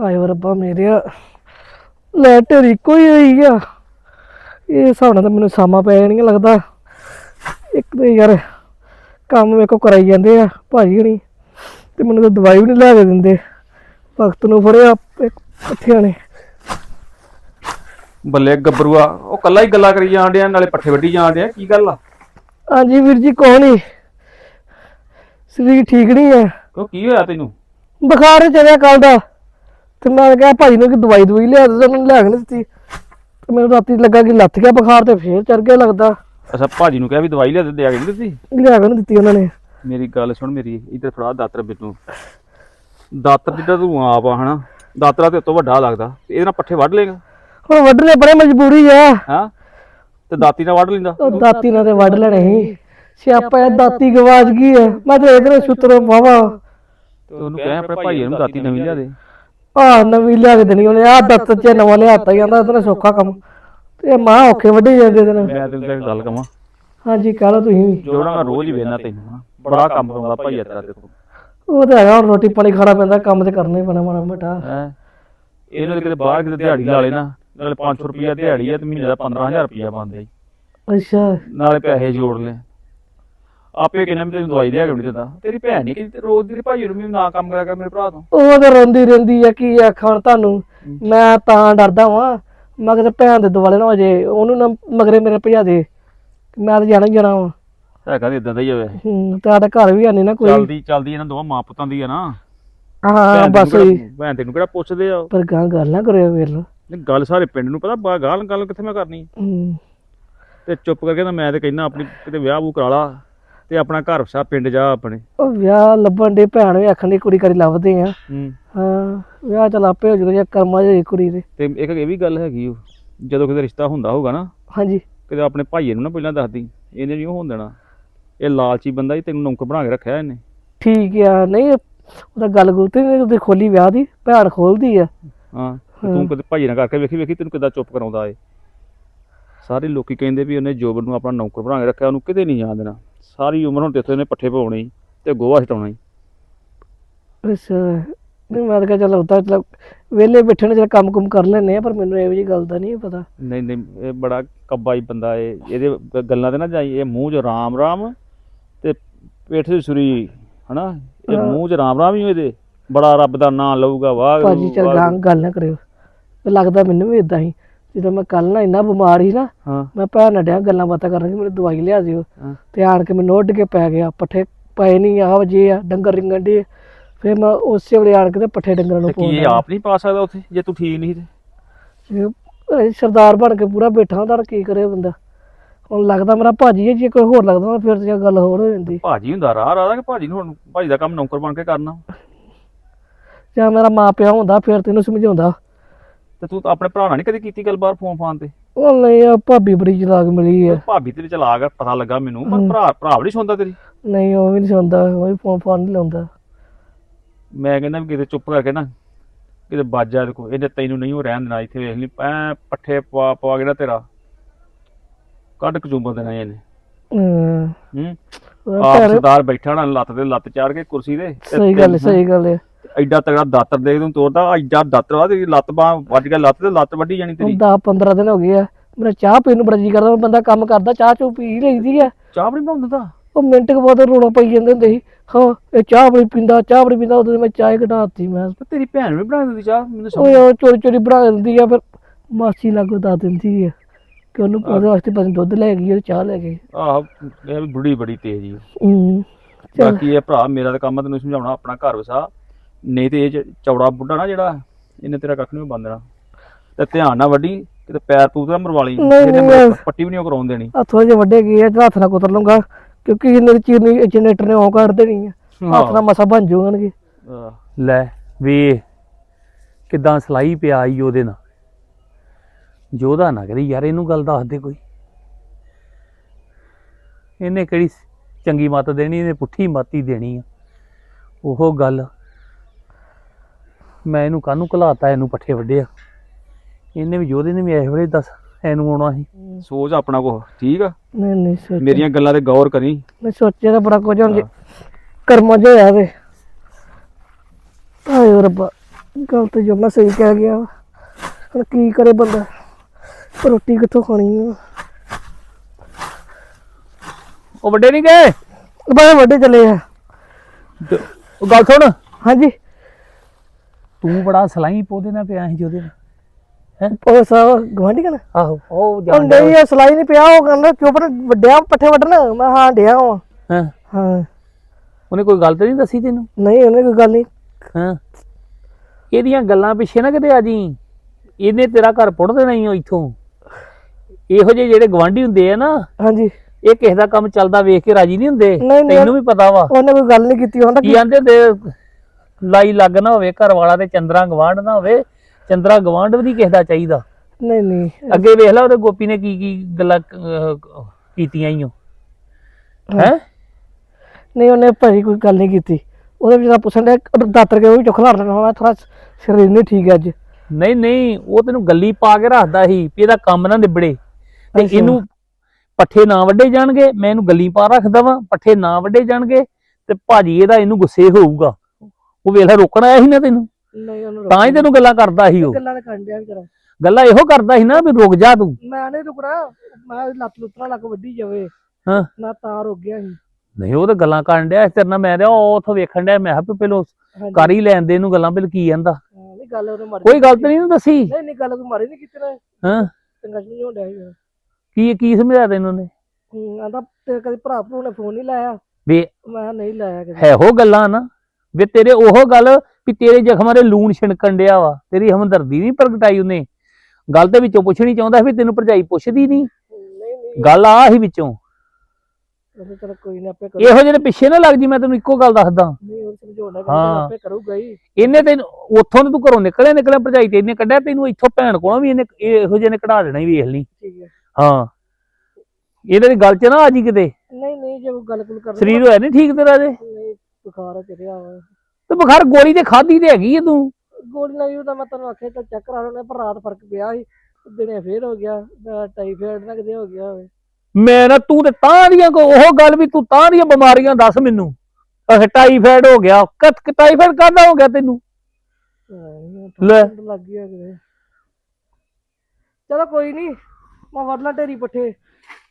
ਆਇਓ ਰੱਬਾ ਮੇਰਿਆ ਲੈ ਢੇਰੀ ਕੋਈ ਹੋਈ ਆ। ਇਹ ਹਿਸਾਬ ਨਾਲ ਤਾਂ ਮੈਨੂੰ ਸਾਮਾ ਪੈ ਨਹੀਂ ਲੱਗਦਾ। ਇੱਕ ਤੇ ਯਾਰ ਕੰਮ ਮੇਰੇ ਕੋ ਕਰਾਈ ਜਾਂਦੇ ਆ ਭਾਜੀ ਹਣੀ। ਤੇ ਮੈਨੂੰ ਤਾਂ ਦਵਾਈ ਵੀ ਨਹੀਂ ਲੈ ਕੇ ਦਿੰਦੇ। ਵਕਤ ਨੂੰ ਫੜਿਆ ਪੱਠਿਆਂ ਨੇ। ਬੱਲੇ ਗੱਭਰੂਆ ਉਹ ਕੱਲਾ ਹੀ ਗੱਲਾਂ ਕਰੀ ਜਾਣ ਡਿਆ ਨਾਲੇ ਪੱਠੇ ਵੱਢੀ ਜਾਣ ਡਿਆ ਕੀ ਗੱਲ ਆ? ਹਾਂਜੀ ਵੀਰ ਜੀ ਕੌਣ ਹੀ ਸਰੀਰ ਠੀਕ ਨਹੀਂ ਹੈ ਕਿਉਂ ਕੀ ਹੋਇਆ ਤੈਨੂੰ? ਬੁਖਾਰ ਚੜਿਆ ਕੱਲ ਦਾ। ਤੇ ਮੈਂ ਕਿਹਾ ਭਾਜੀ ਨੂੰ ਕਿ ਦਵਾਈ ਦਵਾਈ ਲਿਆ ਦੇ ਉਹਨੇ ਲਿਆ ਕੇ ਨਹੀਂ ਦਿੱਤੀ। ਤੇ ਮੈਨੂੰ ਰਾਤੀ ਲੱਗਾ ਕਿ ਲੱਥ ਗਿਆ ਬੁਖਾਰ ਤੇ ਫੇਰ ਚੜ ਗਿਆ ਲੱਗਦਾ। ਅੱਛਾ ਭਾਜੀ ਨੂੰ ਕਿਹਾ ਵੀ ਦਵਾਈ ਲਿਆ ਦੇ ਦੇ ਆ ਕੇ ਨਹੀਂ ਦਿੱਤੀ? ਲਿਆ ਕੇ ਨਹੀਂ ਦਿੱਤੀ ਉਹਨਾਂ ਨੇ। ਮੇਰੀ ਗੱਲ ਸੁਣ ਮੇਰੀ ਇੱਧਰ ਫੜਾ ਦਾਤਰ ਮੈਨੂੰ ਦਾਤਰ ਜਿੱਦਾਂ ਤੂੰ ਆਪ ਆ ਹਨਾ? ਦਾਤਰਾ ਤੇ ਉਤੋਂ ਵੱਡਾ ਲੱਗਦਾ। ਇਹਦੇ ਨਾਲ ਪੱਠੇ ਵੱਢ ਲੇਗਾ ਹੁਣ ਵੱਢਣੇ ਬੜੇ ਮਜਬੂਰੀ ਆ। ਹਾਂ? ਤੇ ਦਾਤੀ ਨਾਲ ਵੱਢ ਲੈਂਦਾ? ਉਹ ਦਾਤੀ ਨਾਲ ਤੇ ਵੱਢ ਲੈਣੇ ਸੀ। ਸਿਆਪਾ ਇਹ ਦਾਤੀ ਗਵਾਚ ਗਈ ਹੈ ਮੈਂ ਤੇ ਇਹਦੇ ਨਾਲ ਤੇ ਉਹਨੂੰ ਕਹਿ ਆਪਣੇ ਭਾਈ ਨੂੰ ਦਾਤੀ ਨਵੀਂ ਲਿਆ ਦੇ। ਆ ਨਵੀਂ ਲਿਆ ਕੇ ਦੇਣੀ ਉਹਨੇ ਆ ਦੱਤ ਚ ਨਵਾਂ ਲਿਆਤਾ ਜਾਂਦਾ ਇਹਦੇ ਸੌਖਾ ਕੰਮ। ਤੇ ਮਾਂ ਔਖੇ ਵੱਢੀ ਜਾਂਦੇ ਨਾਲ ਮੈਂ ਤੈਨੂੰ ਤਾਂ ਇੱਕ ਗੱਲ ਕਵਾਂ। ਹਾਂਜੀ ਕਹ ਲਓ ਤੁਸੀਂ ਵੀ। ਜੋੜਾ ਮੈਂ ਰੋਜ਼ ਹੀ ਵੇਖਣਾ ਤੈਨੂੰ ਬੜਾ ਕੰਮ ਕਰਾਉਂਦਾ ਭਾਈ ਤੇਰਾ ਤੇ ਤੂੰ ਉਹ ਤੇ ਹੈਗਾ ਹੁਣ ਰੋਟੀ ਪਾਣੀ ਖਾਣਾ ਪੈਂਦਾ ਕੰਮ ਤੇ ਕਰਨਾ ਹੀ ਪੈਣਾ ਮਾੜਾ ਮੋਟਾ। ਹੈ? ਇਹਨਾਂ ਦੇ ਕਿਤੇ ਬਾਹਰ ਕਿਤੇ ਦਿਹਾੜੀ ਲਾ ਲੈਣਾ ਨਾਲੇ 500 ਰੁਪਿਆ ਦਿਹਾੜੀ ਆ ਤੇ ਮਹੀਨੇ ਦਾ 15000 ਰੁਪਿਆ ਬੰਦੇ ਅੱਛਾ। ਨਾਲੇ ਪੈਸੇ ਜੋੜ ਲੈ ਆਪੇ ਕਿੰਨਾ ਵੀ ਤੈਨੂੰ ਦਵਾਈ ਲਿਆ ਕੇ ਨਹੀਂ ਦਿੰਦਾ। ਤੇਰੀ ਭੈਣ ਨਹੀਂ ਕਿ ਰੋਜ਼ ਦੀ ਭਾਈ ਨੂੰ ਵੀ ਨਾ ਕੰਮ ਕਰਿਆ ਕਰ ਮੇਰੇ ਭਰਾ ਤੋਂ। ਉਹ ਤਾਂ ਰੋਂਦੀ ਰਹਿੰਦੀ ਆ ਕੀ ਆਖਾਂ ਤੁਹਾਨੂੰ। ਮੈਂ ਤਾਂ ਡਰਦਾ ਵਾਂ। ਮੈਂ ਕਿਤੇ ਭੈਣ ਦੇ ਦੁਆਲੇ ਨਾ ਹੋ ਜੇ ਉਹਨੂੰ ਨਾ ਮਗਰੇ ਮੇਰੇ ਭਜਾ ਦੇ। ਮੈਂ ਤਾਂ ਜਾਣਾ ਹੀ ਜਾਣਾ ਵਾਂ। ਹੈਗਾ ਤੇ ਇਦਾਂ ਦਾ ਹੀ ਹੋਵੇ ਹੂੰ ਤੁਹਾਡਾ ਘਰ ਵੀ ਆਨੀ ਨਾ ਕੋਈ। ਚੱਲਦੀ ਚੱਲਦੀ ਇਹਨਾਂ ਦੋਵਾਂ ਮਾਂ ਪੁੱਤਾਂ ਦੀ ਆ ਨਾ। ਹਾਂ ਭੈਣ ਬਸ ਤੈਨੂੰ ਕਿਹੜਾ- ਭੈਣ ਤੈਨੂੰ ਕਿਹੜਾ ਪੁੱਛਦੇ ਆ? ਪਰ ਗਾਂ ਗੱਲ ਨਾ ਕਰਿਓ ਵੀਰ ਨੂੰ ਨਹੀਂ, ਗੱਲ ਸਾਰੇ ਪਿੰਡ ਨੂੰ ਪਤਾ ਬਾ ਗਾਲ ਗੱਲ ਕਿੱਥੇ ਮੈਂ ਕਰਨੀ। ਹੂੰ। ਤੇ ਚੁੱਪ ਕਰਕੇ ਤਾਂ ਮੈਂ ਤੇ ਕਹਿੰਦਾ ਆਪਣੀ ਕਿਤੇ ਵਿਆਹ ਵੂ ਕਰਾ ਲਾ। ਤੇ ਆਪਣਾ ਘਰ ਵਸਾ ਪਿੰਡ ਜਾ ਆਪਣੇ। ਉਹ ਵਿਆਹ ਲੱਭਣ ਦੇ ਭੈਣ ਵੀ ਆਖਣ ਦੀ ਕੁੜੀ ਕਰੀ ਲੱਭਦੇ ਆ। ਹੂੰ। ਹਾਂ ਵਿਆਹ ਚ ਲਾਪੇ ਹੋ ਜਦੋਂ ਜੇ ਕਰਮਾਂ ਦੀ ਕੁੜੀ ਦੇ। ਤੇ ਇੱਕ ਇਹ ਵੀ ਗੱਲ ਹੈਗੀ ਓ ਜਦੋਂ ਕਿਤੇ ਰਿਸ਼ਤਾ ਹੁੰਦਾ ਹੋਊਗਾ ਨਾ ਹਾਂਜੀ। ਕਿਤੇ ਆਪਣੇ ਭਾਈਏ ਨੂੰ ਨਾ ਪਹਿਲਾਂ ਦੱਸਦੀ ਇਹਨੇ ਨਹੀਂ ਹੋਣ ਦੇਣਾ। ਇਹ ਲਾਲਚੀ ਬੰਦਾ ਹੀ ਤੈਨੂੰ ਨੌਕਰ ਬਣਾ ਕੇ ਰੱਖਿਆ ਇਹਨੇ। ਠੀਕ ਆ ਨਹੀਂ ਉਹਦਾ ਗੱਲ ਗੁਲਤੀ ਨਹੀਂ ਉਹਦੀ ਖੋਲੀ ਵਿਆਹ ਦੀ ਭੈਣ ਖੋਲਦੀ ਆ। ਹਾਂ ਤੇ ਤੂੰ ਕਦੇ ਭਾਈਏ ਨਾਲ ਕਰਕੇ ਵੇਖੀ ਵੇਖੀ ਤੈਨੂੰ ਕਿੱਦਾਂ ਚੁੱਪ ਕਰਾਉਂਦਾ ਏ ਸਾਰੇ ਲੋਕੀ ਕਹਿੰਦੇ ਵੀ ਉਹਨੇ ਜੋਬਨ ਨੂੰ ਆਪਣਾ ਨੌਕਰ ਬਣਾ ਕੇ ਰੱਖਿਆ ਉਹਨੂੰ ਕਿਤੇ ਨਹੀਂ ਜਾਣ ਦੇਣਾ। ਸਾਰੀ ਉਮਰ ਹੁਣ ਤੇਥੇ ਉਹਨੇ ਪੱਠੇ ਪਵਾਉਣੇ ਈ ਤੇ ਗੋਹਾ ਛਟਾਉਣਾ ਈ ਅੱਛਾ। ਨਹੀਂ ਮੈਂ ਤਾਂ ਕਿਹਾ ਚੱਲ ਉਦਾਂ ਚਲ ਵਿਹਲੇ ਬੈਠੇ ਨੇ ਚਲ ਕੰਮ ਕੁਮ ਕਰ ਲੈਨੇ ਆ ਪਰ ਮੈਨੂੰ ਇਹੋ ਜਿਹੀ ਗੱਲ ਦਾ ਨਹੀਂ ਪਤਾ। ਨਹੀਂ ਨਹੀਂ ਇਹ ਬੜਾ ਕੱਬਾ ਹੀ ਬੰਦਾ ਏ ਇਹਦੇ ਗੱਲਾਂ ਤੇ ਨਾ ਜਾਈ ਇਹ ਮੂੰਹ 'ਚ ਰਾਮ ਰਾਮ ਤੇ ਪੇਠ 'ਚ ਸੁਰੀ ਹਨਾ? ਇਹ। ਮੂੰਹ 'ਚ ਰਾਮ ਰਾਮ ਹੀ ਇਹਦੇ ਬੜਾ ਰੱਬ ਦਾ ਨਾਮ ਲਊਗਾ ਵਾਹ ਭਾਜੀ ਚਲ ਗਾਂ ਗੱਲ ਨਾ ਕਰਿਓ। ਲੱਗਦਾ ਮੈਨੂੰ ਵੀ ਇਦਾਂ ਹੀ। ਜਦੋਂ ਮੈਂ ਕੱਲ ਨਾ ਇੰਨਾ ਬਿਮਾਰ ਸੀ ਨਾ ਹਾਂ। ਮੈਂ ਭੈਣ ਨਾਲ ਡਿਆ ਗੱਲਾਂ ਬਾਤਾਂ ਕਰਨ ਕਿ ਮੈਨੂੰ ਦਵਾਈ ਲਿਆ ਦਿਓ। ਹਾਂ। ਤੇ ਆਣ ਕੇ ਮੈਨੂੰ ਉੱਡ ਕੇ ਪੈ ਗਿਆ ਪੱਠੇ ਪਏ ਨਹੀਂ ਆ ਵਜੇ ਆ ਡੰਗਰ ਰਿੰਗਣ ਦੇ ਫਿਰ ਮੈਂ ਉਸੇ ਵੇਲੇ ਆਣ ਕੇ ਤੇ ਪੱਠੇ ਡੰਗਰਾਂ ਨੂੰ ਤੇ ਕੀ ਇਹ ਪਾਉਂਦਾ ਆਪ ਨਹੀਂ ਪਾ ਸਕਦਾ ਉੱਥੇ ਜੇ ਤੂੰ ਠੀਕ ਨਹੀਂ ਤੇ? ਇਹ ਸਰਦਾਰ ਬਣ ਕੇ ਪੂਰਾ ਬੈਠਾ ਹੁੰਦਾ ਤਾਂ ਕੀ ਕਰੇ ਬੰਦਾ। ਹੁਣ ਲੱਗਦਾ ਮੇਰਾ ਭਾਜੀ ਹੈ ਜੇ ਕੋਈ ਹੋਰ ਲੱਗਦਾ ਫਿਰ ਤੇ ਗੱਲ ਹੋਰ ਹੋ ਜਾਂਦੀ। ਭਾਜੀ ਹੁੰਦਾ ਰਾਹ ਰਾਹ ਦਾ ਕਿ ਭਾਜੀ ਨੂੰ ਹੁਣ ਭਾਜੀ ਦਾ ਕੰਮ ਨੌਕਰ ਬਣ ਕੇ ਕਰਨਾ? ਜਾਂ ਮੇਰਾ ਮਾਂ ਪਿਓ ਹੁੰਦਾ ਫਿਰ ਤੈਨੂੰ ਸਮਝਾਉਂਦਾ। ਤੇ ਤੂੰ ਆਪਣੇ ਭਰਾ ਨਾਲ ਨਹੀਂ ਕਦੇ ਕੀਤੀ ਗੱਲ ਬਾਹਰ ਫੋਨ ਫਾਨ ਤੇ? ਉਹ ਨਹੀਂ ਆ ਭਾਬੀ ਬੜੀ ਚਲਾਕ ਮਿਲੀ ਹੈ ਭਾਬੀ ਤੇਰੇ ਚਲਾ ਗਿਆ ਪਤਾ ਲੱਗਾ ਮੈਨੂੰ ਪਰ। ਭਰਾ ਭਰਾ ਵੀ ਨਹੀਂ ਸੁਣਦਾ ਤੇਰੀ। ਨਹੀਂ ਉਹ ਵੀ ਨਹੀਂ ਸੁਣਦਾ ਉਹ ਵੀ ਫੋਨ ਫਾਨ ਨਹੀਂ ਲਾਉਂਦਾ। ਮੈਂ ਕਹਿੰਦਾ ਵੀ ਕਿਤੇ ਚੁੱਪ ਕਰਕੇ ਨਾ ਕਿਤੇ ਬਾਜਾ ਦੇ ਕੋ ਇਹਨੇ ਤੈਨੂੰ ਨਹੀਂ ਉਹ ਰਹਿਣ ਦੇਣਾ ਇੱਥੇ ਵੇਖ ਲਈ ਐ ਪੱਠੇ ਪਵਾ ਪਵਾ ਕੇ ਨਾ ਤੇਰਾ ਕੱਢ ਕਚੂੰਬਰ ਦੇਣਾ ਇਹਨੇ। ਹੂੰ। ਉਹ ਆਪ ਸਰਦਾਰ ਬੈਠਾ ਨਾ ਲੱਤ ਤੇ ਲੱਤ ਚਾੜ ਕੇ ਕੁਰਸੀ ਦੇ ਤੇ ਸਹੀ ਗੱਲ ਹੈ, ਸਹੀ ਗੱਲ ਹੈ ਐਡਾ ਤਗੜਾ ਦਾਤਰ ਦੇ ਤੂੰ ਤੋੜਦਾ ਐਡਾ ਦਾਤਰ ਵਾ ਤੇਰੀ ਲੱਤ ਬਾਹ ਵੱਜ ਗਿਆ ਲੱਤ ਤੇ ਲੱਤ ਵੱਢੀ ਜਾਣੀ ਤੇਰੀ। 10 15 ਦਿਨ ਹੋ ਗਏ ਆ ਮੇਰਾ ਚਾਹ ਪੀਣ ਨੂੰ ਬੜਾ ਜੀ ਕਰਦਾ ਬੰਦਾ ਕੰਮ ਕਰਦਾ ਚਾਹ ਚੂ ਪੀ ਲਈਦੀ ਆ। ਚਾਹ ਵੀ ਨਹੀਂ ਬਣਾਉਂਦਾ ਉਹ ਮਿੰਟ ਕੁ ਬਾਅਦ ਰੋਣਾ ਪਈ ਜਾਂਦੇ ਹੁੰਦੇ ਸੀ। ਹਾਂ ਇਹ ਚਾਹ ਬੜੀ ਪੀਂਦਾ ਚਾਹ ਬੜੀ ਪੀਂਦਾ ਉਦੋਂ ਮੈਂ ਚਾਹ ਘਟਾਤੀ ਮੈਂ ਤੇ ਤੇਰੀ ਭੈਣ ਵੀ ਬਣਾ ਦਿੰਦੀ ਚਾਹ ਮੈਨੂੰ ਉਹ ਸਮਝ ਯਾਰ ਚੋਰੀ ਚੋਰੀ ਬਣਾ ਦਿੰਦੀ ਆ ਫਿਰ ਮਾਸੀ ਲਾਗੋ ਦੱਸ ਦਿੰਦੀ ਆ ਕਿ ਉਹਨੂੰ ਉਹਦੇ ਵਾਸਤੇ ਪਤਾ ਨੀ ਦੁੱਧ ਲੈ ਗਈ ਉਹ ਚਾਹ ਲੈ ਗਈ। ਆਹ ਇਹ ਵੀ ਬੁੜੀ ਬੜੀ ਤੇਜ਼ ਹੀ ਹੂੰ ਚੱਲ। ਬਾਕੀ ਇਹ ਭਰਾ ਮੇਰਾ ਤਾਂ ਕੰਮ ਆ ਤੈਨੂੰ ਸਮਝਾਉਣਾ ਆਪਣਾ ਘਰ ਵਸਾ। ਨਹੀਂ ਤੇ ਇਹ ਚੌੜਾ ਬੁੱਢਾ ਨਾ ਜਿਹੜਾ ਇਹਨੇ ਤੇਰਾ ਕੱਖ ਨਹੀਂ ਬੰਦਣਾ ਤੇ ਧਿਆਨ ਨਾਲ ਵੱਡੀ ਕਿਤੇ ਪੈਰ ਪੂਤ ਨਾ ਮਰਵਾ ਲਈ ਨਹੀਂ, ਇਹਨੇ ਨਹੀਂ। ਪੱਟੀ ਵੀ ਨਹੀਂ ਕਰਾਉਣ ਦੇਣੀ। ਆ ਥੋੜੇ ਜਿਹੇ ਵੱਡੇ ਗਏ ਆ ਤੇ ਹੱਥ ਨਾਲ ਕੁਤਰ ਲੂੰਗਾ ਕਿਉਂਕਿ ਇਹਨੇ ਚੀਰ ਨਹੀਂ ਜਨਰੇਟਰ ਨੇ ਉਹ ਕੱਢ ਦੇਣੀ ਆ। ਹੱਥ ਨਾਲ ਮਸਾ ਬਣ ਜਾਊਗਾਂਗੇ ਆਹ, ਲੈ ਵੇ ਕਿਦਾਂ ਸਲਾਈ ਪਿਆ ਈ ਉਹਦੇ ਨਾਲ। ਜੋਦਾ ਨਾ ਕਰੀ ਯਾਰ ਇਹਨੂੰ ਗੱਲ ਦੱਸ ਦੇ ਕੋਈ। ਇਹਨੇ ਕਿਹੜੀ ਚੰਗੀ ਮੱਤ ਦੇਣੀ ਇਹਨੇ ਪੁੱਠੀ ਮੱਤ ਹੀ ਦੇਣੀ ਆ। ਉਹ ਗੱਲ ਮੈਂ ਇਹਨੂੰ ਕਾਹਨੂੰ ਘਲਾਤਾ ਇਹਨੂੰ ਪੱਠੇ ਵੱਢਿਆ ਇਹਨੇ ਵੀ ਜੋਦੇ ਨੇ ਵੀ ਐ ਵੇਲੇ ਦੱਸ ਇਹਨੂੰ ਆਉਣਾ ਸੀ। ਸੋਚ ਆਪਣਾ ਕੋ ਠੀਕ ਆ? ਨਹੀਂ ਨਹੀਂ ਸੋਚ ਮੇਰੀਆਂ ਗੱਲਾਂ ਤੇ ਗੌਰ ਕਰੀ। ਮੈਂ ਸੋਚਿਆ ਤਾਂ ਬੜਾ ਕੁਝ ਹੁਣ ਜੇ ਕਰਮਾਂ ਚ ਹੋਇਆ ਵੇ। ਆਏ ਰੱਬਾ ਗੱਲ ਤੇ ਜੋ ਮੈਂ ਸਹੀ ਕਹਿ ਗਿਆ। ਹੁਣ ਕੀ ਕਰੇ ਬੰਦਾ? ਰੋਟੀ ਕਿੱਥੋਂ ਖਾਣੀ ਆ? ਉਹ ਵੱਡੇ ਨਹੀਂ ਗਏ? ਬੜੇ ਵੱਡੇ ਚੱਲੇ ਆ। ਉਹ ਗੱਲ ਸੁਣ। ਹਾਂਜੀ। ਤੂੰ ਬੜਾ ਸਲਾਈ ਪੋਦੇ ਨਾਲ ਪਿਆ ਸੀ ਜਿਹਦੇ ਨਾਲ। ਉਹ ਸਾਹਿਬ ਗਵਾਂਢੀ ਕਨ ਆਹੋ। ਉਹ ਉਹ ਜਾਂਦਾ ਨਹੀਂ ਆ ਸਲਾਈ ਨਹੀਂ ਪਿਆ ਉਹ ਕਹਿੰਦਾ ਚੁੱਪ ਨਾ ਵੱਡਿਆ ਪੱਠੇ ਵੱਢਣ ਮੈਂ ਹਾਂ ਡਿਆ ਹਾਂ ਹਾਂ? ਹਾਂ। ਉਹਨੇ ਕੋਈ ਗੱਲ ਤੇ ਨਹੀਂ ਦੱਸੀ ਤੈਨੂੰ? ਨਹੀਂ ਉਹਨੇ ਕੋਈ ਗੱਲ ਨਹੀਂ। ਹਾਂ? ਇਹਦੀਆਂ ਗੱਲਾਂ ਪਿੱਛੇ ਨਾ ਕਿਤੇ ਆ ਜੀ ਇਹਨੇ ਤੇਰਾ ਘਰ ਪੁੱਟ ਦੇਣਾ ਹੀ ਇੱਥੋਂ। ਇਹੋ ਜਿਹੇ ਜਿਹੜੇ ਗਵਾਂਢੀ ਹੁੰਦੇ ਆ ਨਾ ਹਾਂਜੀ। ਇਹ ਕਿਸੇ ਦਾ ਕੰਮ ਚੱਲਦਾ ਵੇਖ ਕੇ ਰਾਜੀ ਨਹੀਂ ਹੁੰਦੇ। ਨਹੀਂ, ਨਹੀਂ। ਤੈਨੂੰ ਵੀ ਪਤਾ ਵਾ। ਉਹਨੇ ਕੋਈ ਗੱਲ ਨਹੀਂ ਕੀਤੀ ਹੁੰਦਾ ਕੀ ਆਂਦੇ ਹੁੰਦੇ? ਲਾਈ ਲੱਗ ਨਾ ਹੋਵੇ ਘਰ ਵਾਲਾ ਤੇ ਚੰਦਰਾ ਗਵਾਂਢ ਨਾ ਹੋਵੇ ਚੰਦਰਾ ਗਵਾਂਢ ਵੀ ਨਹੀਂ ਕਿਸੇ ਦਾ ਚਾਹੀਦਾ। ਨਹੀਂ ਨਹੀਂ। ਅੱਗੇ ਵੇਖ ਲੈ ਉਹਦੇ ਗੋਪੀ ਨੇ ਕੀ ਕੀ ਗੱਲਾਂ ਕੀਤੀਆਂ ਓ ਹੈ। ਨਹੀਂ ਉਹਨੇ ਭਾਜੀ ਕੋਈ ਗੱਲ ਨਹੀਂ ਕੀਤੀ। ਉਹਦੇ ਵਿੱਚ ਤਾਂ ਪੁੱਛਣ ਦੇ ਦਾਤਰ ਕੇ ਉਹ ਵੀ ਚੁੱਕ ਲਾ ਦੇਣਾ ਹੋਣਾ ਥੋੜਾ ਸਰੀਰ ਨਹੀਂ ਠੀਕ ਅੱਜ। ਨਹੀਂ ਨਹੀਂ ਉਹ ਤੈਨੂੰ ਗੱਲੀ ਪਾ ਕੇ ਰੱਖਦਾ ਸੀ ਵੀ ਇਹਦਾ ਕੰਮ ਨਾ ਨਿਬੜੇ। ਤੇ। ਇਹਨੂੰ ਪੱਠੇ ਨਾ ਵੱਡੇ ਜਾਣਗੇ ਮੈਂ ਇਹਨੂੰ ਗੱਲੀ ਪਾ ਰੱਖਦਾ ਵਾਂ ਪੱਠੇ ਨਾ ਵੱਡੇ ਜਾਣਗੇ ਤੇ ਭਾਜੀ ਇਹਦਾ ਇਹਨੂੰ ਗੁੱਸੇ ਹੋਊਗਾ। ਉਹ ਵੇਲਾ ਰੋਕਣ ਆਇਆ ਸੀ ਨਾ ਤੈਨੂੰ? ਨਹੀਂ ਉਹਨੂੰ ਤਾਂ ਹੀ ਤੈਨੂੰ ਗੱਲਾਂ ਕਰਦਾ ਸੀ ਉਹ। ਗੱਲਾਂ ਨੇ ਕਰਨ ਡਿਆ ਵਿਚਾਰਾ। ਗੱਲਾਂ ਇਹੋ ਕਰਦਾ ਸੀ ਨਾ ਵੀ ਰੁਕ ਜਾ ਤੂੰ। ਮੈਂ ਨਹੀਂ ਰੁਕਣਾ ਮੈਂ ਲੱਤ ਲੁੱਤਰਾ ਲੱਗ ਵੱਡੀ ਜਾਵੇ। ਹਾਂ। ਮੈਂ ਤਾਂ ਰੁਕ ਗਿਆ ਸੀ। ਨਹੀਂ ਉਹ ਤਾਂ ਗੱਲਾਂ ਕਰਨ ਡਿਆ ਸੀ ਤੇਰੇ ਨਾਲ। ਮੈਂ ਰਿਹਾ ਉਹ ਉਥੋਂ ਵੇਖਣ ਡਿਆ ਮੈਂ ਕਿਹਾ ਪਹਿਲੋਂ ਕਰ ਹੀ ਲੈਣ ਦੇ ਇਹਨੂੰ ਗੱਲਾਂ ਪਹਿਲਾਂ ਕੀ ਹਾਂ, ਨਹੀਂ ਗੱਲ ਉਹਨੇ ਮਾਰੀ ਕੋਈ ਗੱਲ ਤੇ ਨਹੀਂ ਦੱਸੀ। ਨਹੀਂ ਨਹੀਂ ਗੱਲ ਕੋਈ ਮਾਰੀ ਨਹੀਂ ਕੀਤੀ ਨਾ। ਹਾਂ। ਚੰਗਾ ਨਹੀਂ ਡਿਆ ਸੀ ਕੀ ਕੀ ਸਮਝਾਇਆ ਤੈਨੂੰ ਨੇ ਹੂੰ ਆਂਦਾ ਕਦੀ ਭਰਾ ਭਰੂ ਨੇ ਫੋਨ ਨਹੀਂ ਲਾਇਆ। ਵੀ ਮੈਂ ਨਹੀਂ ਲਾਇਆ ਕਦੇ ਹੈ ਉਹ ਗੱਲਾਂ ਨਾ। ਵੀ ਤੇਰੇ ਉਹ ਗੱਲ ਵੀ ਤੇਰੇ ਜ਼ਖਮਾਂ ਦੇ ਲੂਣ ਛਿਣਕਣ ਡਿਆ ਵਾ ਤੇਰੀ ਹਮਦਰਦੀ ਨਹੀਂ ਪ੍ਰਗਟਾਈ ਉਹਨੇ। ਗੱਲ ਤੇ ਵਿੱਚੋਂ ਪੁੱਛਣੀ ਚਾਹੁੰਦਾ ਵੀ ਤੈਨੂੰ ਭਰਜਾਈ ਪੁੱਛਦੀ ਨਹੀਂ। ਗੱਲ ਆ ਹੀ ਵਿੱਚੋਂ। ਕਰੂ ਇਹੋ ਜਿਹੇ ਪਿੱਛੇ ਨਾ ਲੱਗ ਜੀ ਮੈਂ ਤੈਨੂੰ ਇੱਕੋ ਗੱਲ ਦੱਸਦਾ। ਹਾਂ। ਇਹਨੇ ਤੈਨੂੰ ਉੱਥੋਂ ਤੇ ਘਰੋਂ ਨਿਕਲਿਆ ਨਿਕਲਿਆ ਭਰਜਾਈ ਤੇ ਇਹਨੇ ਕੱਢਿਆ ਤੈਨੂੰ ਇੱਥੋਂ ਭੈਣ ਕੋਲੋਂ ਵੀ ਇਹਨੇ ਇਹੋ ਜਿਹੇ ਨੇ ਕਢਾ ਦੇਣਾ ਹੀ ਵੇਖ ਲਈ। ਹੈ। ਇਹਦੇ ਦੀ ਗੱਲ ਚ ਨਾ ਆ ਜੀ ਕਿਤੇ। ਨਹੀਂ ਨਹੀਂ ਜੇ ਉਹ ਗੱਲ ਗੁੱਲ ਕਰਨੀ ਸਰੀਰ ਹੋਇਆ ਨਹੀਂ ਠੀਕ ਤੇਰਾ ਜੇ? ਬੁਖਾਰ ਚੜਿਆ ਵਾ ਤੇ ਬੁਖਾਰ ਗੋਲੀ ਤੇ ਖਾਦੀ ਤੇ ਹੈਗੀ ਹੈ ਤੂੰ? ਗੋਲੀ ਲਈ ਉਹਦਾ ਮੈਂ ਤੈਨੂੰ ਆਖਿਆ ਤਾਂ ਚੈੱਕ ਕਰਾ ਲੈਣਾ ਪਰ ਰਾਤ ਫ਼ਰਕ ਪਿਆ ਸੀ ਦਿਨੇ ਫੇਰ ਹੋ ਗਿਆ ਟਾਈਫਾਇਡ ਨਾ ਕਿਤੇ ਹੋ ਗਿਆ ਹੋਵੇ। ਮੈਂ ਨਾ ਤੂੰ ਤੇ ਤਾਂ ਦੀਆਂ ਕੋ ਉਹ ਗੱਲ ਵੀ ਤੂੰ ਤਾਂ ਦੀਆਂ ਬਿਮਾਰੀਆਂ ਦੱਸ ਮੈਨੂੰ। ਅਹ ਟਾਈਫਾਇਡ ਹੋ ਗਿਆ। ਕਤ ਟਾਈਫਾਇਡ ਕਾਹਦਾ ਹੋ ਗਿਆ ਤੈਨੂੰ? ਲੈ। ਠੰਡ ਲੱਗ ਗਿਆ ਕਿਤੇ। ਚਲੋ ਕੋਈ ਨਹੀਂ ਮੈਂ ਵਰਨਾ ਢੇਰੀ ਪੱਠੇ।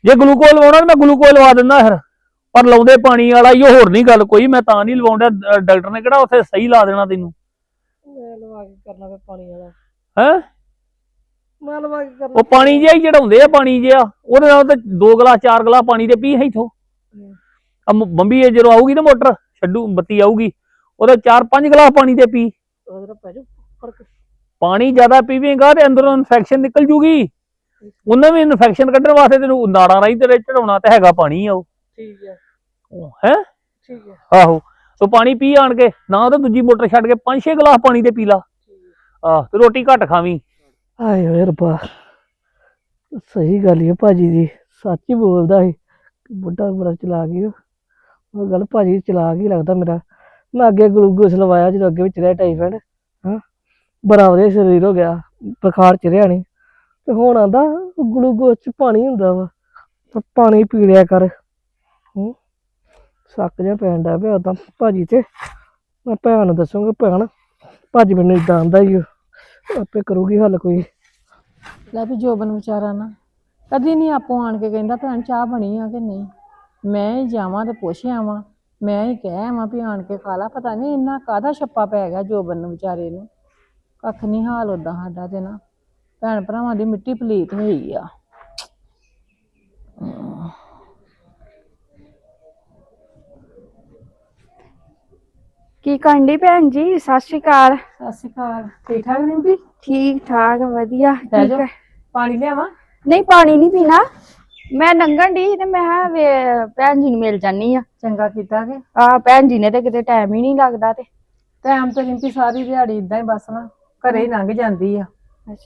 ਜੇ ਗਲੂਕੋਜ਼ ਲਵਾਉਣਾ ਤਾਂ ਮੈਂ ਗਲੂਕੋਜ਼ ਲਵਾ ਦਿੰਦਾ ਫਿਰ। ਪਰ ਲਾਉਂਦੇ ਪਾਣੀ ਵਾਲਾ ਹੀ ਹੋਰ ਨਹੀਂ ਗੱਲ ਕੋਈ ਮੈਂ ਤਾਂ ਨਹੀਂ ਲਵਾਉਂਦਾ ਡਾਕਟਰ ਨੇ ਕਿਹੜਾ ਉੱਥੇ ਸਹੀ ਲਾ ਦੇਣਾ ਤੈਨੂੰ? ਮੈਂ ਲਵਾ ਕੇ ਕਰਨਾ ਫਿਰ ਪਾਣੀ ਵਾਲਾ। ਹੈ? ਮੈਂ ਲਵਾ ਕੇ ਕਰਨਾ। ਉਹ ਪਾਣੀ ਜਿਹਾ ਹੀ ਚੜਾਉਂਦੇ ਆ ਪਾਣੀ ਜਿਹਾ। ਉਹਦੇ ਨਾਲ ਤੇ ਦੋ ਗਲਾਸ ਚਾਰ ਗਲਾਸ ਪਾਣੀ ਦੇ ਪੀ ਇਥੋਂ। ਆ ਬੰਬੀ ਇਹ ਜਦੋਂ ਆਊਗੀ ਨਾ ਮੋਟਰ ਛੱਡੂ ਬੱਤੀ ਆਊਗੀ ਉਹਦੇ ਚਾਰ ਪੰਜ ਗਲਾਸ ਪਾਣੀ ਦੇ ਪੀ। ਉਹਦੇ ਨਾਲ ਪੈ ਜਾਊ ਫ਼ਰਕ। ਪਾਣੀ ਜ਼ਿਆਦਾ ਪੀਵੇਂਗਾ ਤੇ ਅੰਦਰੋਂ ਇਨਫੈਕਸ਼ਨ ਨਿਕਲ ਜੂਗੀ। ਉਹਨਾਂ ਵੀ ਇਨਫੈਕਸ਼ਨ ਕੱਢਣ ਵਾਸਤੇ ਤੈਨੂੰ ਨਾੜਾਂ ਰਾਹੀਂ ਤੇਰੇ ਚੜਾਉਣਾ ਤੇ ਹੈਗਾ ਪਾਣੀ ਆ ਉਹ। ਠੀਕ ਹੈ। ਹੈ? ਠੀਕ ਹੈ। ਆਹੋ ਤੂੰ ਪਾਣੀ ਪੀ ਆਣ ਕੇ ਨਾ ਉਹ ਦੂਜੀ ਮੋਟਰ ਛੱਡ ਕੇ ਪੰਜ ਛੇ ਗਲਾਸ ਪਾਣੀ ਦੇ ਪੀ ਲਾ। ਆਹ ਤੇ ਰੋਟੀ ਘੱਟ ਖਾਵੀਂ। ਆਏ ਹੋਏ ਰੱਬਾ ਸਹੀ ਗੱਲ ਹੀ ਭਾਜੀ ਦੀ ਸੱਚ ਹੀ ਬੋਲਦਾ ਸੀ। ਬੁੱਢਾ ਬੜਾ ਚਲਾ ਗਿਆ ਉਹ ਗੱਲ ਭਾਜੀ ਚਲਾ ਹੀ ਲੱਗਦਾ ਮੇਰਾ। ਮੈਂ ਅੱਗੇ ਗਲੂਕੋਸ ਲਵਾਇਆ ਜਦੋਂ ਅੱਗੇ ਵਿੱਚ ਰਿਹਾ ਟਾਈਫਾਇਡ ਹਾਂ। ਬੜਾ ਵਧੀਆ ਸਰੀਰ ਹੋ ਗਿਆ ਬੁਖਾਰ ਚੜਿਆ ਨਹੀਂ ਤੇ ਹੁਣ ਆਂਦਾ ਗਲੂਕੋਸ ਚ ਪਾਣੀ ਹੁੰਦਾ ਵਾ। ਤੇ ਪਾਣੀ ਪੀ ਲਿਆ ਕਰ। ਹੂੰ। ਸੱਕ ਜਿਹਾ ਪੈਣ ਡਿਆ ਪਿਆ ਤਾਂ ਭਾਜੀ ਤੇ ਮੈਂ ਭੈਣ ਨੂੰ ਦੱਸੂਗਾ, ਭੈਣ, ਭਾਜੀ ਮੈਨੂੰ ਇਦਾਂ ਆਂਦਾ ਹੀ ਆਪੇ ਕਰੂਗੀ ਹੱਲ ਕੋਈ। ਲੈ ਵੀ ਜੋਬਨ ਵਿਚਾਰਾ ਨਾ, ਕਦੀ ਨਹੀਂ ਆਪੋ ਆਣ ਕੇ ਕਹਿੰਦਾ ਭੈਣ ਚਾਹ ਬਣੀ ਆ ਕਿ ਨਹੀਂ। ਮੈਂ ਹੀ ਜਾਵਾਂ ਤੇ ਪੁੱਛ ਆਵਾਂ, ਮੈਂ ਹੀ ਕਹਿ ਆਵਾਂ ਵੀ ਆਣ ਕੇ ਖਾ ਲਾ, ਪਤਾ ਨਹੀਂ ਇੰਨਾ ਕਾਹਦਾ ਛੱਪਾ ਪੈ ਗਿਆ ਜੋਬਨ ਨੂੰ ਵਿਚਾਰੇ ਨੂੰ। ਕੱਖ ਨਹੀਂ ਹਾਲ ਉਦਾਂ ਸਾਡਾ ਤੇ ਨਾ। ਭੈਣ ਭਰਾਵਾਂ ਦੀ ਮਿੱਟੀ ਪਲੀਤ ਹੋਈ ਆ। ਕੀ ਕਰਨੀ ਭੈਣ ਜੀ? ਸਤਿ ਸ਼੍ਰੀ ਅਕਾਲ। ਸਤਿ ਸ਼੍ਰੀ ਅਕਾਲ। ਠੀਕ ਠਾਕ ਨਿੰਦੀ ਠੀਕ ਠਾਕ ਵਧੀਆ। ਬਹਿ ਠੀਕ ਜਾਓ। ਹੈ। ਪਾਣੀ ਲਿਆਵਾਂ? ਨਹੀਂ ਪਾਣੀ ਨਹੀਂ ਪੀਣਾ। ਮੈਂ ਲੰਘਣ ਦੀ ਤੇ ਮੈਂ ਕਿਹਾ ਵੀ ਭੈਣ ਜੀ ਨੂੰ ਮਿਲ ਜਾਨੀ ਆ। ਚੰਗਾ ਕੀਤਾ ਕਿ? ਆ ਭੈਣ ਜੀ ਨੇ ਤੇ ਕਿਤੇ ਟਾਈਮ ਹੀ ਨਹੀਂ ਲੱਗਦਾ ਤੇ। ਟਾਈਮ ਤੇ ਨਿੰਦੀ ਸਾਰੀ ਦਿਹਾੜੀ ਇਦਾਂ ਹੀ ਬਸ ਨਾ ਘਰੇ ਹੀ ਲੰਘ ਜਾਂਦੀ ਆ।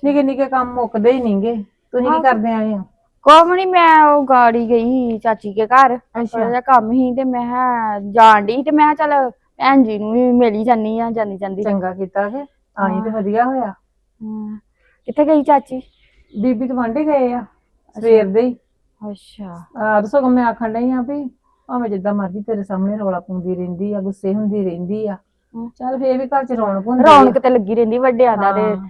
ਨਿੱਕੇ ਨਿੱਕੇ ਕੰਮ ਮੁੱਕਦੇ ਹੀ ਨਹੀਂਗੇ ਤੁਸੀਂ ਕੀ ਕਰਦੇ ਆਏ ਆ ਕੋਮ ਨਹੀਂ ਮੈਂ ਉਹ ਗਾੜੀ ਗਈ ਸੀ ਚਾਚੀ ਕੇ ਘਰ। ਅੱਛਾ। ਥੋੜਾ ਜਿਹਾ ਕੰਮ ਸੀ ਤੇ ਮੈਂ ਕਿਹਾ ਜਾਣ ਦੀ ਤੇ ਮੈਂ ਕਿਹਾ ਚੱਲ ਭੈਣ ਜੀ ਨੂੰ ਵੀ ਮਿਲ ਹੀ ਜਾਨੀ ਆ ਜਾਂਦੀ ਜਾਂਦੀ ਚੰਗਾ ਕੀਤਾ ਕਿ ਆਈ ਤੇ ਵਧੀਆ ਹੋਇਆ। ਹਾਂ। ਕਿੱਥੇ ਗਈ ਚਾਚੀ? ਬੀਬੀ ਤੇ ਵਾਂਢੇ ਗਏ ਆ ਸਵੇਰ ਦੇ ਹੀ। ਅੱਛਾ। ਆ ਸਗੋਂ ਮੈਂ ਆਖਣ ਡਈ ਆ ਵੀ ਭਾਵੇਂ ਜਿੱਦਾਂ ਮਰਜ਼ੀ ਤੇਰੇ ਸਾਹਮਣੇ ਰੌਲਾ ਪਾਉਂਦੀ ਰਹਿੰਦੀ ਆ ਗੁੱਸੇ ਹੁੰਦੀ ਰਹਿੰਦੀ ਆ। ਚੱਲ ਫੇਰ ਵੀ ਘਰ ਚ ਰੌਣਕ ਹੁੰਦੀ ਆ। ਰੌਣਕ ਤੇ ਲੱਗੀ ਰਹਿੰਦੀ ਵੱਡਿਆਂ ਦਾ ਤੇ ਹਾਂ।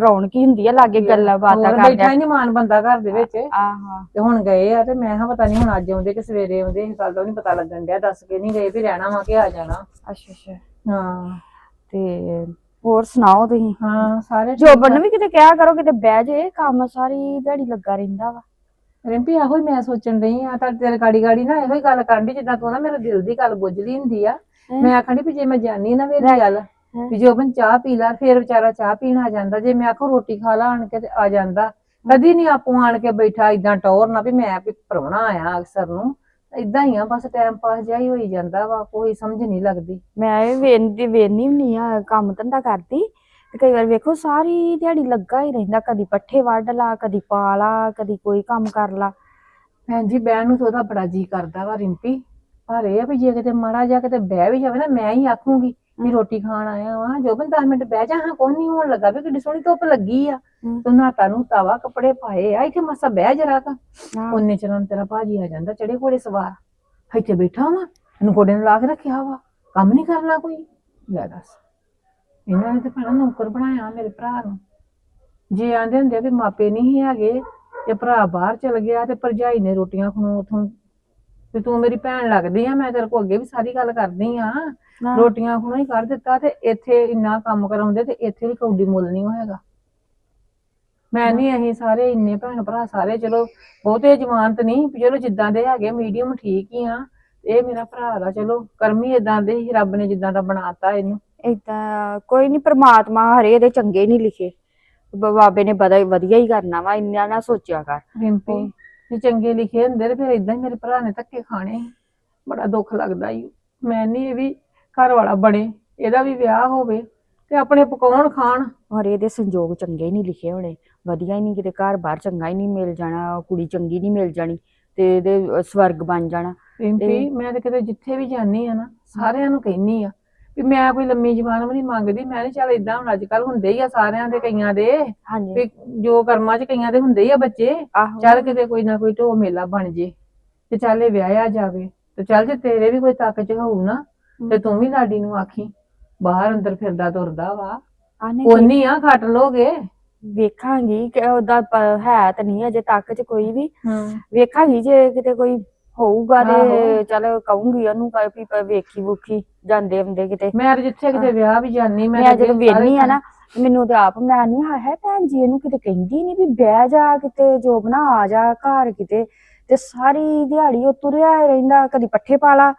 ਰੌਣਕ ਹੀ ਹੁੰਦੀ ਆ ਲਾਗੇ ਗੱਲਾਂ ਬਾਤਾਂ ਕਰਦੇ ਬੈਠਾ ਹੀ ਨਹੀਂ ਮਾਨ ਬੰਦਾ ਘਰ ਦੇ ਵਿੱਚ। ਆਹਾਂ ਤੇ ਹੁਣ ਗਏ ਆ ਤੇ ਮੈਂ ਕਿਹਾ ਪਤਾ ਨਹੀਂ ਹੁਣ ਅੱਜ ਆਉਂਦੇ ਕਿ ਸਵੇਰੇ ਆਉਂਦੇ ਇਸ ਗੱਲ ਦਾ ਨਹੀਂ ਪਤਾ ਲੱਗਣ ਡਿਆ। ਦੱਸ ਕੇ ਨਹੀਂ ਗਏ ਵੀ ਰਹਿਣਾ ਵਾ ਕਿ ਆ ਜਾਣਾ। ਅੱਛਾ ਅੱਛਾ। ਹਾਂ। ਤੇ ਹੋਰ ਸੁਣਾਓ ਤੁਸੀਂ? ਹਾਂ ਸਾਰੇ ਜੋਬਨ ਨੂੰ ਵੀ ਕਿਤੇ ਕਿਹਾ ਕਰੋ ਕਿਤੇ ਬਹਿ ਜੇ ਕੰਮ ਸਾਰੀ ਦਿਹਾੜੀ ਲੱਗਾ ਰਹਿੰਦਾ ਵਾ। ਰਿੰਪੀ ਇਹੋ ਹੀ ਮੈਂ ਸੋਚਣ ਰਹੀ ਆ ਤਾਂ ਤੇਰੇ ਗਾੜੀ ਗਾੜੀ ਨਾ ਇਹੋ ਹੀ ਗੱਲ ਕਰਨ ਦੀ ਜਿੱਦਾਂ ਤੂੰ ਨਾ ਮੇਰੇ ਦਿਲ ਦੀ ਗੱਲ ਬੁੱਝਦੀ ਹੁੰਦੀ ਆ। ਮੈਂ ਆਖਣੀ ਵੀ ਜੇ ਮੈਂ ਜਾਨੀ ਨਾ ਮੇਰੀ ਗੱਲ। ਵੀ ਜੋਬਨ ਚਾਹ ਪੀ ਲਾ ਫੇਰ ਵਿਚਾਰਾ ਚਾਹ ਪੀਣ ਆ ਜਾਂਦਾ। ਜੇ ਮੈਂ ਆਖੋ ਰੋਟੀ ਖਾ ਲਾ ਆਣ ਕੇ ਤੇ ਆ ਜਾਂਦਾ। ਕਦੀ ਨਹੀਂ ਆਪੂ ਆਣ ਕੇ ਬੈਠਾ ਇਦਾਂ ਟੌਰ ਨਾ ਵੀ ਮੈਂ ਵੀ ਪ੍ਰਾਹੁਣਾ ਆਇਆ ਅਕਸਰ ਨੂੰ। ਇਦਾਂ ਹੀ ਆ ਬਸ ਟਾਈਮ ਪਾਸ ਜਿਹਾ ਹੀ ਹੋਈ ਜਾਂਦਾ ਵਾ ਕੋਈ ਸਮਝ ਨਹੀਂ ਲੱਗਦੀ। ਮੈਂ ਇਹ ਵੇਖਦੀ ਵੇਖਦੀ ਹੁੰਦੀ ਆ ਕੰਮ ਧੰਦਾ ਕਰਦੀ। ਤੇ ਕਈ ਵਾਰ ਵੇਖੋ ਸਾਰੀ ਦਿਹਾੜੀ ਲੱਗਾ ਹੀ ਰਹਿੰਦਾ। ਕਦੀ ਪੱਠੇ ਵੱਢ ਲਾ ਕਦੀ ਪਾ ਲਾ ਕਦੀ ਕੋਈ ਕੰਮ ਕਰ ਲਾ। ਭੈਣ ਜੀ ਬਹਿਣ ਨੂੰ ਤਾਂ ਉਹਦਾ ਬੜਾ ਜੀ ਕਰਦਾ ਵਾ ਰਿੰਪੀ। ਪਰ ਇਹ ਆ ਵੀ ਜੇ ਕਿਤੇ ਮਾੜਾ ਜਿਹਾ ਕਿਤੇ ਬਹਿ ਵੀ ਜਾਵੇ ਨਾ ਮੈਂ ਹੀ ਆਖੂੰਗੀ ਵੀ ਰੋਟੀ ਖਾਣ ਆਇਆ ਵਾਂ ਜੋਬਨ 10 ਮਿੰਟ ਬਹਿ ਜਾ ਹਾਂ ਕੋਈ ਨਹੀਂ ਹੋਣ ਲੱਗਾ ਵੀ ਕਿੱਡੀ ਸੋਹਣੀ ਧੁੱਪ ਲੱਗੀ ਆ। ਤੂੰ ਨਾਤਾ ਨੂੰ ਤਾਵਾ ਕੱਪੜੇ ਪਾਏ ਆ ਇੱਥੇ ਮਸਾ ਬਹਿ ਜਰਾ ਕਾ। ਉਹਨੇ ਚਰਨ ਤੇਰਾ ਭਾਜੀ ਆ ਜਾਂਦਾ ਚੜੇ ਘੋੜੇ ਸਵਾਰ। ਇੱਥੇ ਬੈਠਾ ਵਾ ਇਹਨੂੰ ਘੋੜੇ ਨੂੰ ਲਾ ਕੇ ਰੱਖਿਆ ਵਾ ਕੰਮ ਨਹੀਂ ਕਰਨਾ ਕੋਈ। ਲੈ ਦੱਸ ਇਹਨਾਂ ਨੇ ਤੇ ਭੈਣਾ ਨੌਕਰ ਬਣਾਇਆ ਮੇਰੇ ਭਰਾ ਨੂੰ। ਜੇ ਆਂਦੇ ਹੁੰਦੇ ਵੀ ਮਾਪੇ ਨਹੀਂ ਹੈਗੇ ਤੇ ਭਰਾ ਬਾਹਰ ਚਲ ਗਿਆ ਤੇ ਭਰਜਾਈ ਨੇ ਰੋਟੀਆਂ ਖਣੋ ਉਥੋਂ ਤੇ ਤੂੰ ਮੇਰੀ ਭੈਣ ਲੱਗਦੀ ਆ ਮੈਂ ਤੇਰੇ ਕੋਲ ਅੱਗੇ ਵੀ ਸਾਰੀ ਗੱਲ ਕਰਦੀ ਆ। ਆਹ, ਰੋਟੀਆਂ ਖਣੋ ਹੀ ਕਰ ਦਿੱਤਾ ਤੇ ਇੱਥੇ ਇੰਨਾ ਕੰਮ ਕਰਾਉਂਦੇ ਤੇ ਇੱਥੇ ਵੀ ਕੌਡੀ ਮੁੱਲ ਨਹੀਂ ਹੋਏਗਾ। ਮੈਂ ਨਹੀਂ ਅਸੀਂ ਸਾਰੇ ਇੰਨੇ ਭੈਣ ਭਰਾ ਸਾਰੇ ਚਲੋ ਬਹੁਤੇ ਜਮਾਨਤ ਨਹੀਂ ਵੀ ਚਲੋ ਜਿੱਦਾਂ ਦੇ ਹੈਗੇ ਮੀਡੀਅਮ ਠੀਕ ਹੀ ਆ। ਇਹ ਮੇਰਾ ਭਰਾ ਦਾ ਚਲੋ ਕਰਮੀ ਇਦਾਂ ਦੇ ਹੀ ਰੱਬ ਨੇ ਜਿੱਦਾਂ ਦਾ ਬਣਾਤਾ ਇਹਨੂੰ। ਏਦਾਂ ਕੋਈ ਨਹੀਂ ਪ੍ਰਮਾਤਮਾ ਹਰੇ ਦੇ ਚੰਗੇ ਨਹੀਂ ਲਿਖੇ। ਬ- ਬਾਬੇ ਨੇ ਬੜਾ ਵਧੀਆ ਹੀ ਕਰਨਾ ਵਾ ਇੰਨਾ ਨਾ ਸੋਚਿਆ ਕਰ। ਰਿੰਪੀ ਜੇ ਚੰਗੇ ਲਿਖੇ ਹੁੰਦੇ ਤੇ ਫਿਰ ਇਦਾਂ ਹੀ ਮੇਰੇ ਭਰਾ ਨੇ ਧੱਕੇ ਖਾਣੇ ਸੀ। ਬੜਾ ਦੁੱਖ ਲੱਗਦਾ ਈ। ਮੈਂ ਨਹੀਂ ਇਹ ਵੀ ਘਰ ਵਾਲਾ ਬਣੇ ਇਹਦਾ ਵੀ ਵਿਆਹ ਹੋਵੇ ਤੇ ਆਪਣੇ ਪਕਾਉਣ ਖਾਣ। ਹਰੇ ਦੇ ਸੰਜੋਗ ਚੰਗੇ ਨਹੀਂ ਲਿਖੇ ਹੋਣੇ। ਵਧੀਆ ਹੀ ਨਹੀਂ ਕਿਤੇ ਘਰ ਬਾਹਰ ਚੰਗਾ ਹੀ ਨਹੀਂ ਮਿਲ ਜਾਣਾ ਕੁੜੀ ਚੰਗੀ ਨਹੀਂ ਮਿਲ ਜਾਣੀ ਤੇ ਇਹਦੇ ਸਵਰਗ ਬਣ ਜਾਣਾ। ਰਿੰਪੀ ਮੈਂ ਤੇ ਕਿਤੇ ਜਿੱਥੇ ਵੀ ਜਾਂਦੀ ਆ ਨਾ ਸਾਰਿਆਂ ਨੂੰ ਕਹਿੰਨੀ ਆ ਵੀ ਮੈਂ ਕੋਈ ਲੰਮੀ ਜ਼ਬਾਨ ਵੀ ਨਹੀਂ ਮੰਗਦੀ ਮੈਂ ਨਹੀਂ ਚੱਲ ਇਦਾਂ ਹੁਣ ਅੱਜ ਕੱਲ ਹੁੰਦੇ ਹੀ ਆ ਸਾਰਿਆਂ ਦੇ ਕਈਆਂ ਦੇ। ਹਾਂਜੀ। ਵੀ ਜੋ ਕਰਮਾਂ 'ਚ ਕਈਆਂ ਦੇ ਹੁੰਦੇ ਹੀ ਆ ਬੱਚੇ ਆਹੋ। ਚੱਲ ਕਿਤੇ ਕੋਈ ਨਾ ਕੋਈ ਢੋ ਮੇਲਾ ਬਣ ਜੇ ਤੇ ਚੱਲ ਇਹ ਵਿਆਹਿਆ ਜਾਵੇ ਤੇ ਚੱਲ ਜੇ ਤੇਰੇ ਵੀ ਕੋਈ ਤੱਕ ਚ ਹੋਊ ਨਾ ਤੇ ਤੂੰ ਵੀ ਲਾਡੀ ਨੂੰ ਆਖੀ ਬਾਹਰ ਅੰਦਰ ਫਿਰਦਾ ਤੁਰਦਾ ਵਾ। ਆਨੇ ਉਨੀ ਆ ਖੱਟ ਲੋਗੇ। ਵੇਖਾਂਗੀ ਕਿ ਉਹਦਾ ਪ- ਹੈ ਤਾਂ ਨਹੀਂ ਅਜੇ ਤੱਕ ਚ ਕੋਈ ਵੀ। ਹੂੰ। ਵੇਖਾਂਗੀ ਜੇ ਕਿਤੇ ਕੋਈ ਹੋਊਗਾ ਤੇ ਆਹੋ। ਚਲ ਕਹੂੰਗੀ ਉਹਨੂੰ ਕਹੇ ਵੀ ਪ- ਵੇਖੀ ਵੂਖੀ ਜਾਂਦੇ ਹੁੰਦੇ ਕਿਤੇ। ਮੈਂ ਤੇ ਜਿੱਥੇ ਕਿਤੇ ਵਿਆਹ ਵੀ ਜਾਨੀ ਮੈਂ ਜਦੋਂ ਸਾਰੇ ਆ ਨਾ ਮੈਨੂੰ ਤੇ ਆਪ ਮੈਂ ਨਹੀਂ ਹੈ ਭੈਣ ਜੀ ਇਹਨੂੰ ਕਿਤੇ ਕਹਿੰਦੀ ਨਹੀਂ ਵੀ ਬਹਿ ਜਾ ਕਿਤੇ ਜੋ ਬਣਾ ਆ ਜਾ ਘਰ ਕਿਤੇ। ਤੇ ਸਾਰੀ ਦਿਹਾੜੀ ਉਹ ਤੁਰਿਆ ਹੀ ਰਹਿੰਦਾ ਕਦੀ ਪੱਠੇ ਪਾ ਲਾ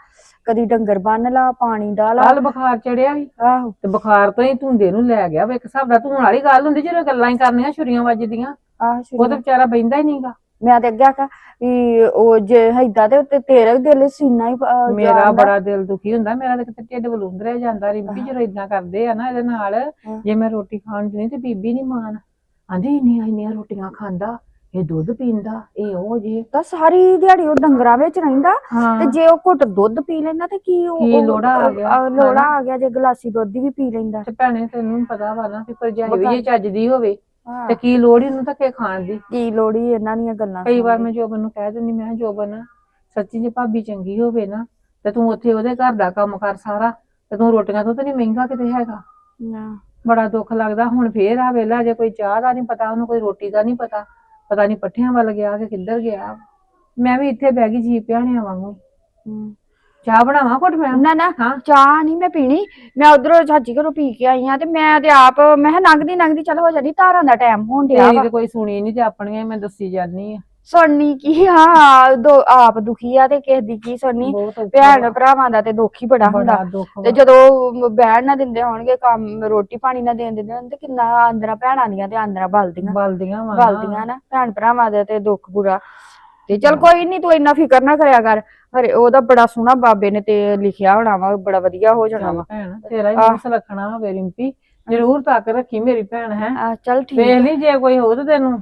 ਕਦੀ ਡੰਗਰ ਬੰਨ ਲਾ ਪਾਣੀ ਡਾਲਾ। ਕੱਲ ਬੁਖਾਰ ਚੜਿਆ ਸੀ। ਆਹੋ। ਤੇ ਬੁਖਾਰ ਤੋਂ ਹੀ ਧੁੰਦੇ ਨੂੰ ਲੈ ਗਿਆ ਵਾ ਇੱਕ ਹਿਸਾਬ ਦਾ ਧੂਣ ਵਾਲੀ ਗੱਲ ਹੁੰਦੀ ਜਦੋਂ ਗੱਲਾਂ ਹੀ ਕਰਨੀਆਂ ਛੁਰੀਆਂ ਵੱਜਦੀਆਂ। ਆਹ ਉਹ ਸ਼ੁਰੂ ਤਾਂ ਵਿਚਾਰਾ ਬੈਂਦਾ ਹੀ ਨਹੀਂਗਾ ਮੈਂ ਤੇ ਅੱਗੇ ਆਖਿਆ ਵੀ ਉਹ ਜੇ ਏਦਾਂ ਤੇ ਉੱਤੇ ਤੇਰਾ ਵੀ ਦਿਲ ਸੀਨਾ ਹੀ ਅਹ, ਮੇਰਾ। ਬੜਾ ਦਿਲ ਦੁਖੀ ਹੁੰਦਾ ਮੇਰਾ ਤਾਂ ਕਿਤੇ ਢਿੱਡ ਬਲੂੰਦਰਿਆ ਜਾਂਦਾ ਰਿੰਪੀ ਜਦੋਂ ਇਦਾਂ ਕਰਦੇ ਆ ਨਾ ਇਹਦੇ ਨਾਲ ਹਾਂ। ਜੇ ਮੈਂ ਰੋਟੀ ਖਾਣ ਜਣੀ ਤੇ ਬੀਬੀ ਨਹੀਂ ਮਾਨ ਆਂਦੀ ਇੰਨੀਆਂ ਇੰਨੀਆਂ ਰੋਟੀਆਂ ਖਾਂਦਾ ਇਹ ਦੁੱਧ ਪੀਂਦਾ ਇਹ ਉਹ ਜੇ ਤਾਂ ਸਾਰੀ ਦਿਹਾੜੀ ਉਹ ਡੰਗਰਾਂ ਵਿੱਚ ਰਹਿੰਦਾ ਹਾਂ ਤੇ ਜੇ ਉਹ ਘੁੱਟ ਦੁੱਧ ਪੀ ਲੈਂਦਾ ਤੇ ਕੀ ਉਹ ਕੀ ਉਹ- ਲੋੜਾ ਆ ਗਿਆ, ਅਹ, ਲੋੜਾ ਹਨਾ? ਆ ਗਿਆ ਜੇ ਗਲਾਸੀ ਦੁੱਧ ਵੀ ਪੀ ਲੈਂਦਾ ਤੇ ਭੈਣੇ ਤੈਨੂੰ ਪਤਾ ਵਾ ਨਾ ਕਿ ਭਰਜਾਈ ਵੀ ਜੇ ਚੱਜਦੀ ਹੋਵੇ। ਤੇ ਕੀ ਲੋੜ ਇਹਨੂੰ ਧੱਕੇ ਖਾਣ ਦੀ ਕੀ ਲੋੜੀ ਇਹਨਾਂ ਦੀਆਂ ਗੱਲਾਂ ਕਈ ਵਾਰ ਸੁਣਨ ਮੈਂ ਜੋਬਨ ਨੂੰ ਕਹਿ ਦਿੰਦੀ ਮੈਂ ਕਿਹਾ, ਜੋਬਨ ਸੱਚੀ ਜੇ ਭਾਬੀ ਚੰਗੀ ਹੋਵੇ ਨਾ ਤੇ ਤੂੰ ਉੱਥੇ ਉਹਦੇ ਘਰ ਦਾ ਕੰਮ ਕਰ ਸਾਰਾ ਤੇ ਤੂੰ ਰੋਟੀਆਂ ਤੋਂ ਤਾਂ ਨਹੀਂ ਮਹਿੰਗਾ ਕਿਤੇ ਹੈਗਾ। ਹਾਂ। ਬੜਾ ਦੁੱਖ ਲੱਗਦਾ ਹੁਣ ਫੇਰ ਆ ਵੇਲਾ ਜੇ ਕੋਈ ਚਾਹ ਦਾ ਨਹੀਂ ਪਤਾ ਉਹਨੂੰ ਕੋਈ ਰੋਟੀ ਦਾ ਨਹੀਂ ਪਤਾ ਪਤਾ ਨਹੀਂ ਪੱਠਿਆਂ ਵੱਲ ਗਿਆ ਕਿ ਕਿੱਧਰ ਗਿਆ ਮੈਂ ਵੀ ਇੱਥੇ ਬਹਿ ਗਈ ਜੀ ਪਿਆਣਿਆਂ ਵਾਂਗੂ ਹਮ। ਚਾਹ ਬਣਾਵਾਂ ਘੁੱਟ ਮੈਂ ਨਾ ਨਾ ਹਾਂ। ਚਾਹ ਨਹੀਂ ਮੈਂ ਪੀਣੀ। ਮੈਂ ਉਧਰੋਂ ਚਾਚੀ ਘਰੋਂ ਪੀ ਕੇ ਆਈ ਆ ਤੇ ਮੈਂ ਤੇ ਆਪ ਮੈਂ ਕਿਹਾ ਲੰਘਦੀ ਲੰਘਦੀ ਚੱਲ ਹੋ ਜਾਣੀ ਧਾਰਾਂ ਦਾ ਟਾਈਮ ਹੋਣ ਡਿਆ ਤੇਰੀ ਵਾ। ਤੇ ਕੋਈ ਸੁਣੀ ਨਹੀਂ ਤੇ ਆਪਣੀਆਂ ਹੀ ਮੈਂ ਦੱਸੀ ਜਾਂਦੀ ਆ। ਸੁਣਨੀ ਕੀ ਦੋ ਆਪ ਦੁਖੀ ਆ ਤੇ ਕਿਸੇ ਦੀ ਕੀ ਸੁਣਨੀ? ਬਹੁਤ ਔਖਾ ਭੈਣ। ਭਰਾਵਾਂ ਦਾ ਤੇ ਦੁੱਖ ਹੀ ਬੜਾ ਹੁੰਦਾ। ਬੜਾ ਦੁੱਖ ਤੇ ਵਾ। ਜਦੋਂ ਬਹਿਣ ਨਾ ਦਿੰਦੇ ਹੋਣਗੇ ਕੰਮ ਰੋਟੀ ਪਾਣੀ ਨਾ ਦੇਣ ਦਿੰਦੇ ਹੋਣ ਤੇ ਕਿੰਨਾ ਆਂਦਰਾਂ ਭੈਣਾਂ ਦੀਆਂ ਤੇ ਆਂਦਰਾਂ ਬਲਦੀਆਂ। ਬਲਦੀਆਂ ਵਾ ਬਲਦੀਆਂ ਨਾ ਭੈਣ ਭਰਾਵਾਂ ਦਾ ਤੇ ਦੁੱਖ ਬੁਰਾ। ਤੇ ਚਲ ਕੋਈ ਨਹੀਂ ਤੂੰ ਇੰਨਾ ਫਿਕਰ ਨਾ ਕਰਿਆ ਕਰ। ਹਰੇ ਉਹਦਾ ਬੜਾ ਸੋਹਣਾ ਬਾਬੇ ਨੇ ਤੇ ਲਿਖਿਆ ਹੋਣਾ ਵਾ ਬੜਾ ਵਧੀਆ ਹੋ ਜਾਣਾ ਵਾ। ਭੈਣ ਤੇਰਾ ਹੀ। ਮਸ ਰੱਖਣਾ ਹੋਵੇ ਰਿੰਪੀ ਜ਼ਰੂਰ ਤੱਕ ਰੱਖੀ ਮੇਰੀ ਭੈਣ ਹੈ। ਆ ਚੱਲ ਠੀਕ ਵੇਖ ਲਈ ਜੇ ਕੋਈ ਤੇ ਤੈਨੂੰ।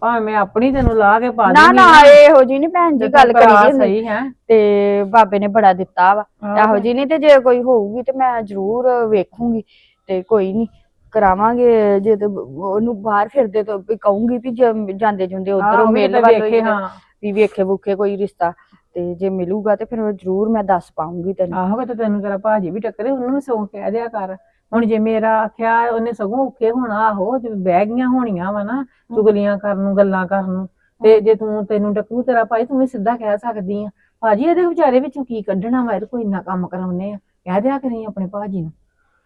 ਭਾਵੇਂ ਮੈਂ ਆਪਣੀ ਤੈਨੂੰ ਲਾ ਕੇ ਪਾ ਨਾ ਦੂੰਗੀ ਨਾ ਇਹੋ ਜੀ ਨਹੀਂ ਭੈਣ ਜੀ ਗੱਲ ਕਰੀ ਹੁੰਦੀ ਸਹੀ ਹੈ। ਤੇ ਬਾਬੇ ਨੇ ਬੜਾ ਦਿੱਤਾ ਵਾ। ਇਹੋ ਜੀ ਨਹੀਂ ਤੇ ਜੇ ਕੋਈ ਹੋਊਗੀ ਤੇ ਮੈਂ ਜ਼ਰੂਰ ਵੇਖੂੰਗੀ। ਤੇ ਕੋਈ ਨਹੀਂ ਕਰਾਵਾਂਗੇ ਜੇ ਤੇ ਉਹਨੂੰ ਬਾਹਰ ਫਿਰਦੇ ਤੋਂ ਵੀ ਕਹੂੰਗੀ ਵੀ ਜ- ਜਾਂਦੇ ਜੁੰਦੇ ਉਧਰੋਂ ਮਿਲ ਵੱਲੋਂ ਵੇਖੇ ਹੀ ਹਾਂ। ਵੀ ਵੇਖੇ ਵੁਖੇ ਕੋਈ ਰਿਸ਼ਤਾ। ਤੇ ਜੇ ਮਿਲੂਗਾ ਤੇ ਫਿਰ ਜ਼ਰੂਰ ਮੈਂ ਦੱਸ ਪਾਉਂਗੀ ਤੈਨੂੰ। ਆਹੋ ਤੇ ਤੈਨੂੰ ਤੇਰਾ ਭਾਜੀ ਵੀ ਟੱਕਰੇ ਉਹਨੂੰ ਵੀ ਸਗੋਂ ਕਹਿ ਦਿਆ ਕਰ। ਹੁਣ ਜੇ ਮੇਰਾ ਆਖਿਆ ਉਹਨੇ ਸਗੋਂ ਔਖੇ ਹੋਣਾ ਆਹੋ ਜੇ ਬਹਿ ਗਈਆਂ ਹੋਣੀਆਂ ਵਾ ਨਾ ਚੁਗਲੀਆਂ ਕਰਨ ਨੂੰ ਗੱਲਾਂ ਕਰਨ ਨੂੰ ਤੇ ਜੇ ਤੂੰ ਤੈਨੂੰ ਟੱਕਰੂ ਤੇਰਾ ਭਾਈ ਤੂੰ ਵੀ ਸਿੱਧਾ ਕਹਿ ਸਕਦੀ ਆ। ਭਾਜੀ ਇਹਦੇ ਵਿਚਾਰੇ ਵਿੱਚੋਂ ਕੀ ਕੱਢਣਾ ਵਾ? ਇਹਦੇ ਕੋਈ ਇੰਨਾ ਕੰਮ ਕਰਾਉਨੇ ਆ। ਕਹਿ ਦਿਆ ਕਰੀ ਆਪਣੇ ਭਾਜੀ ਨੂੰ।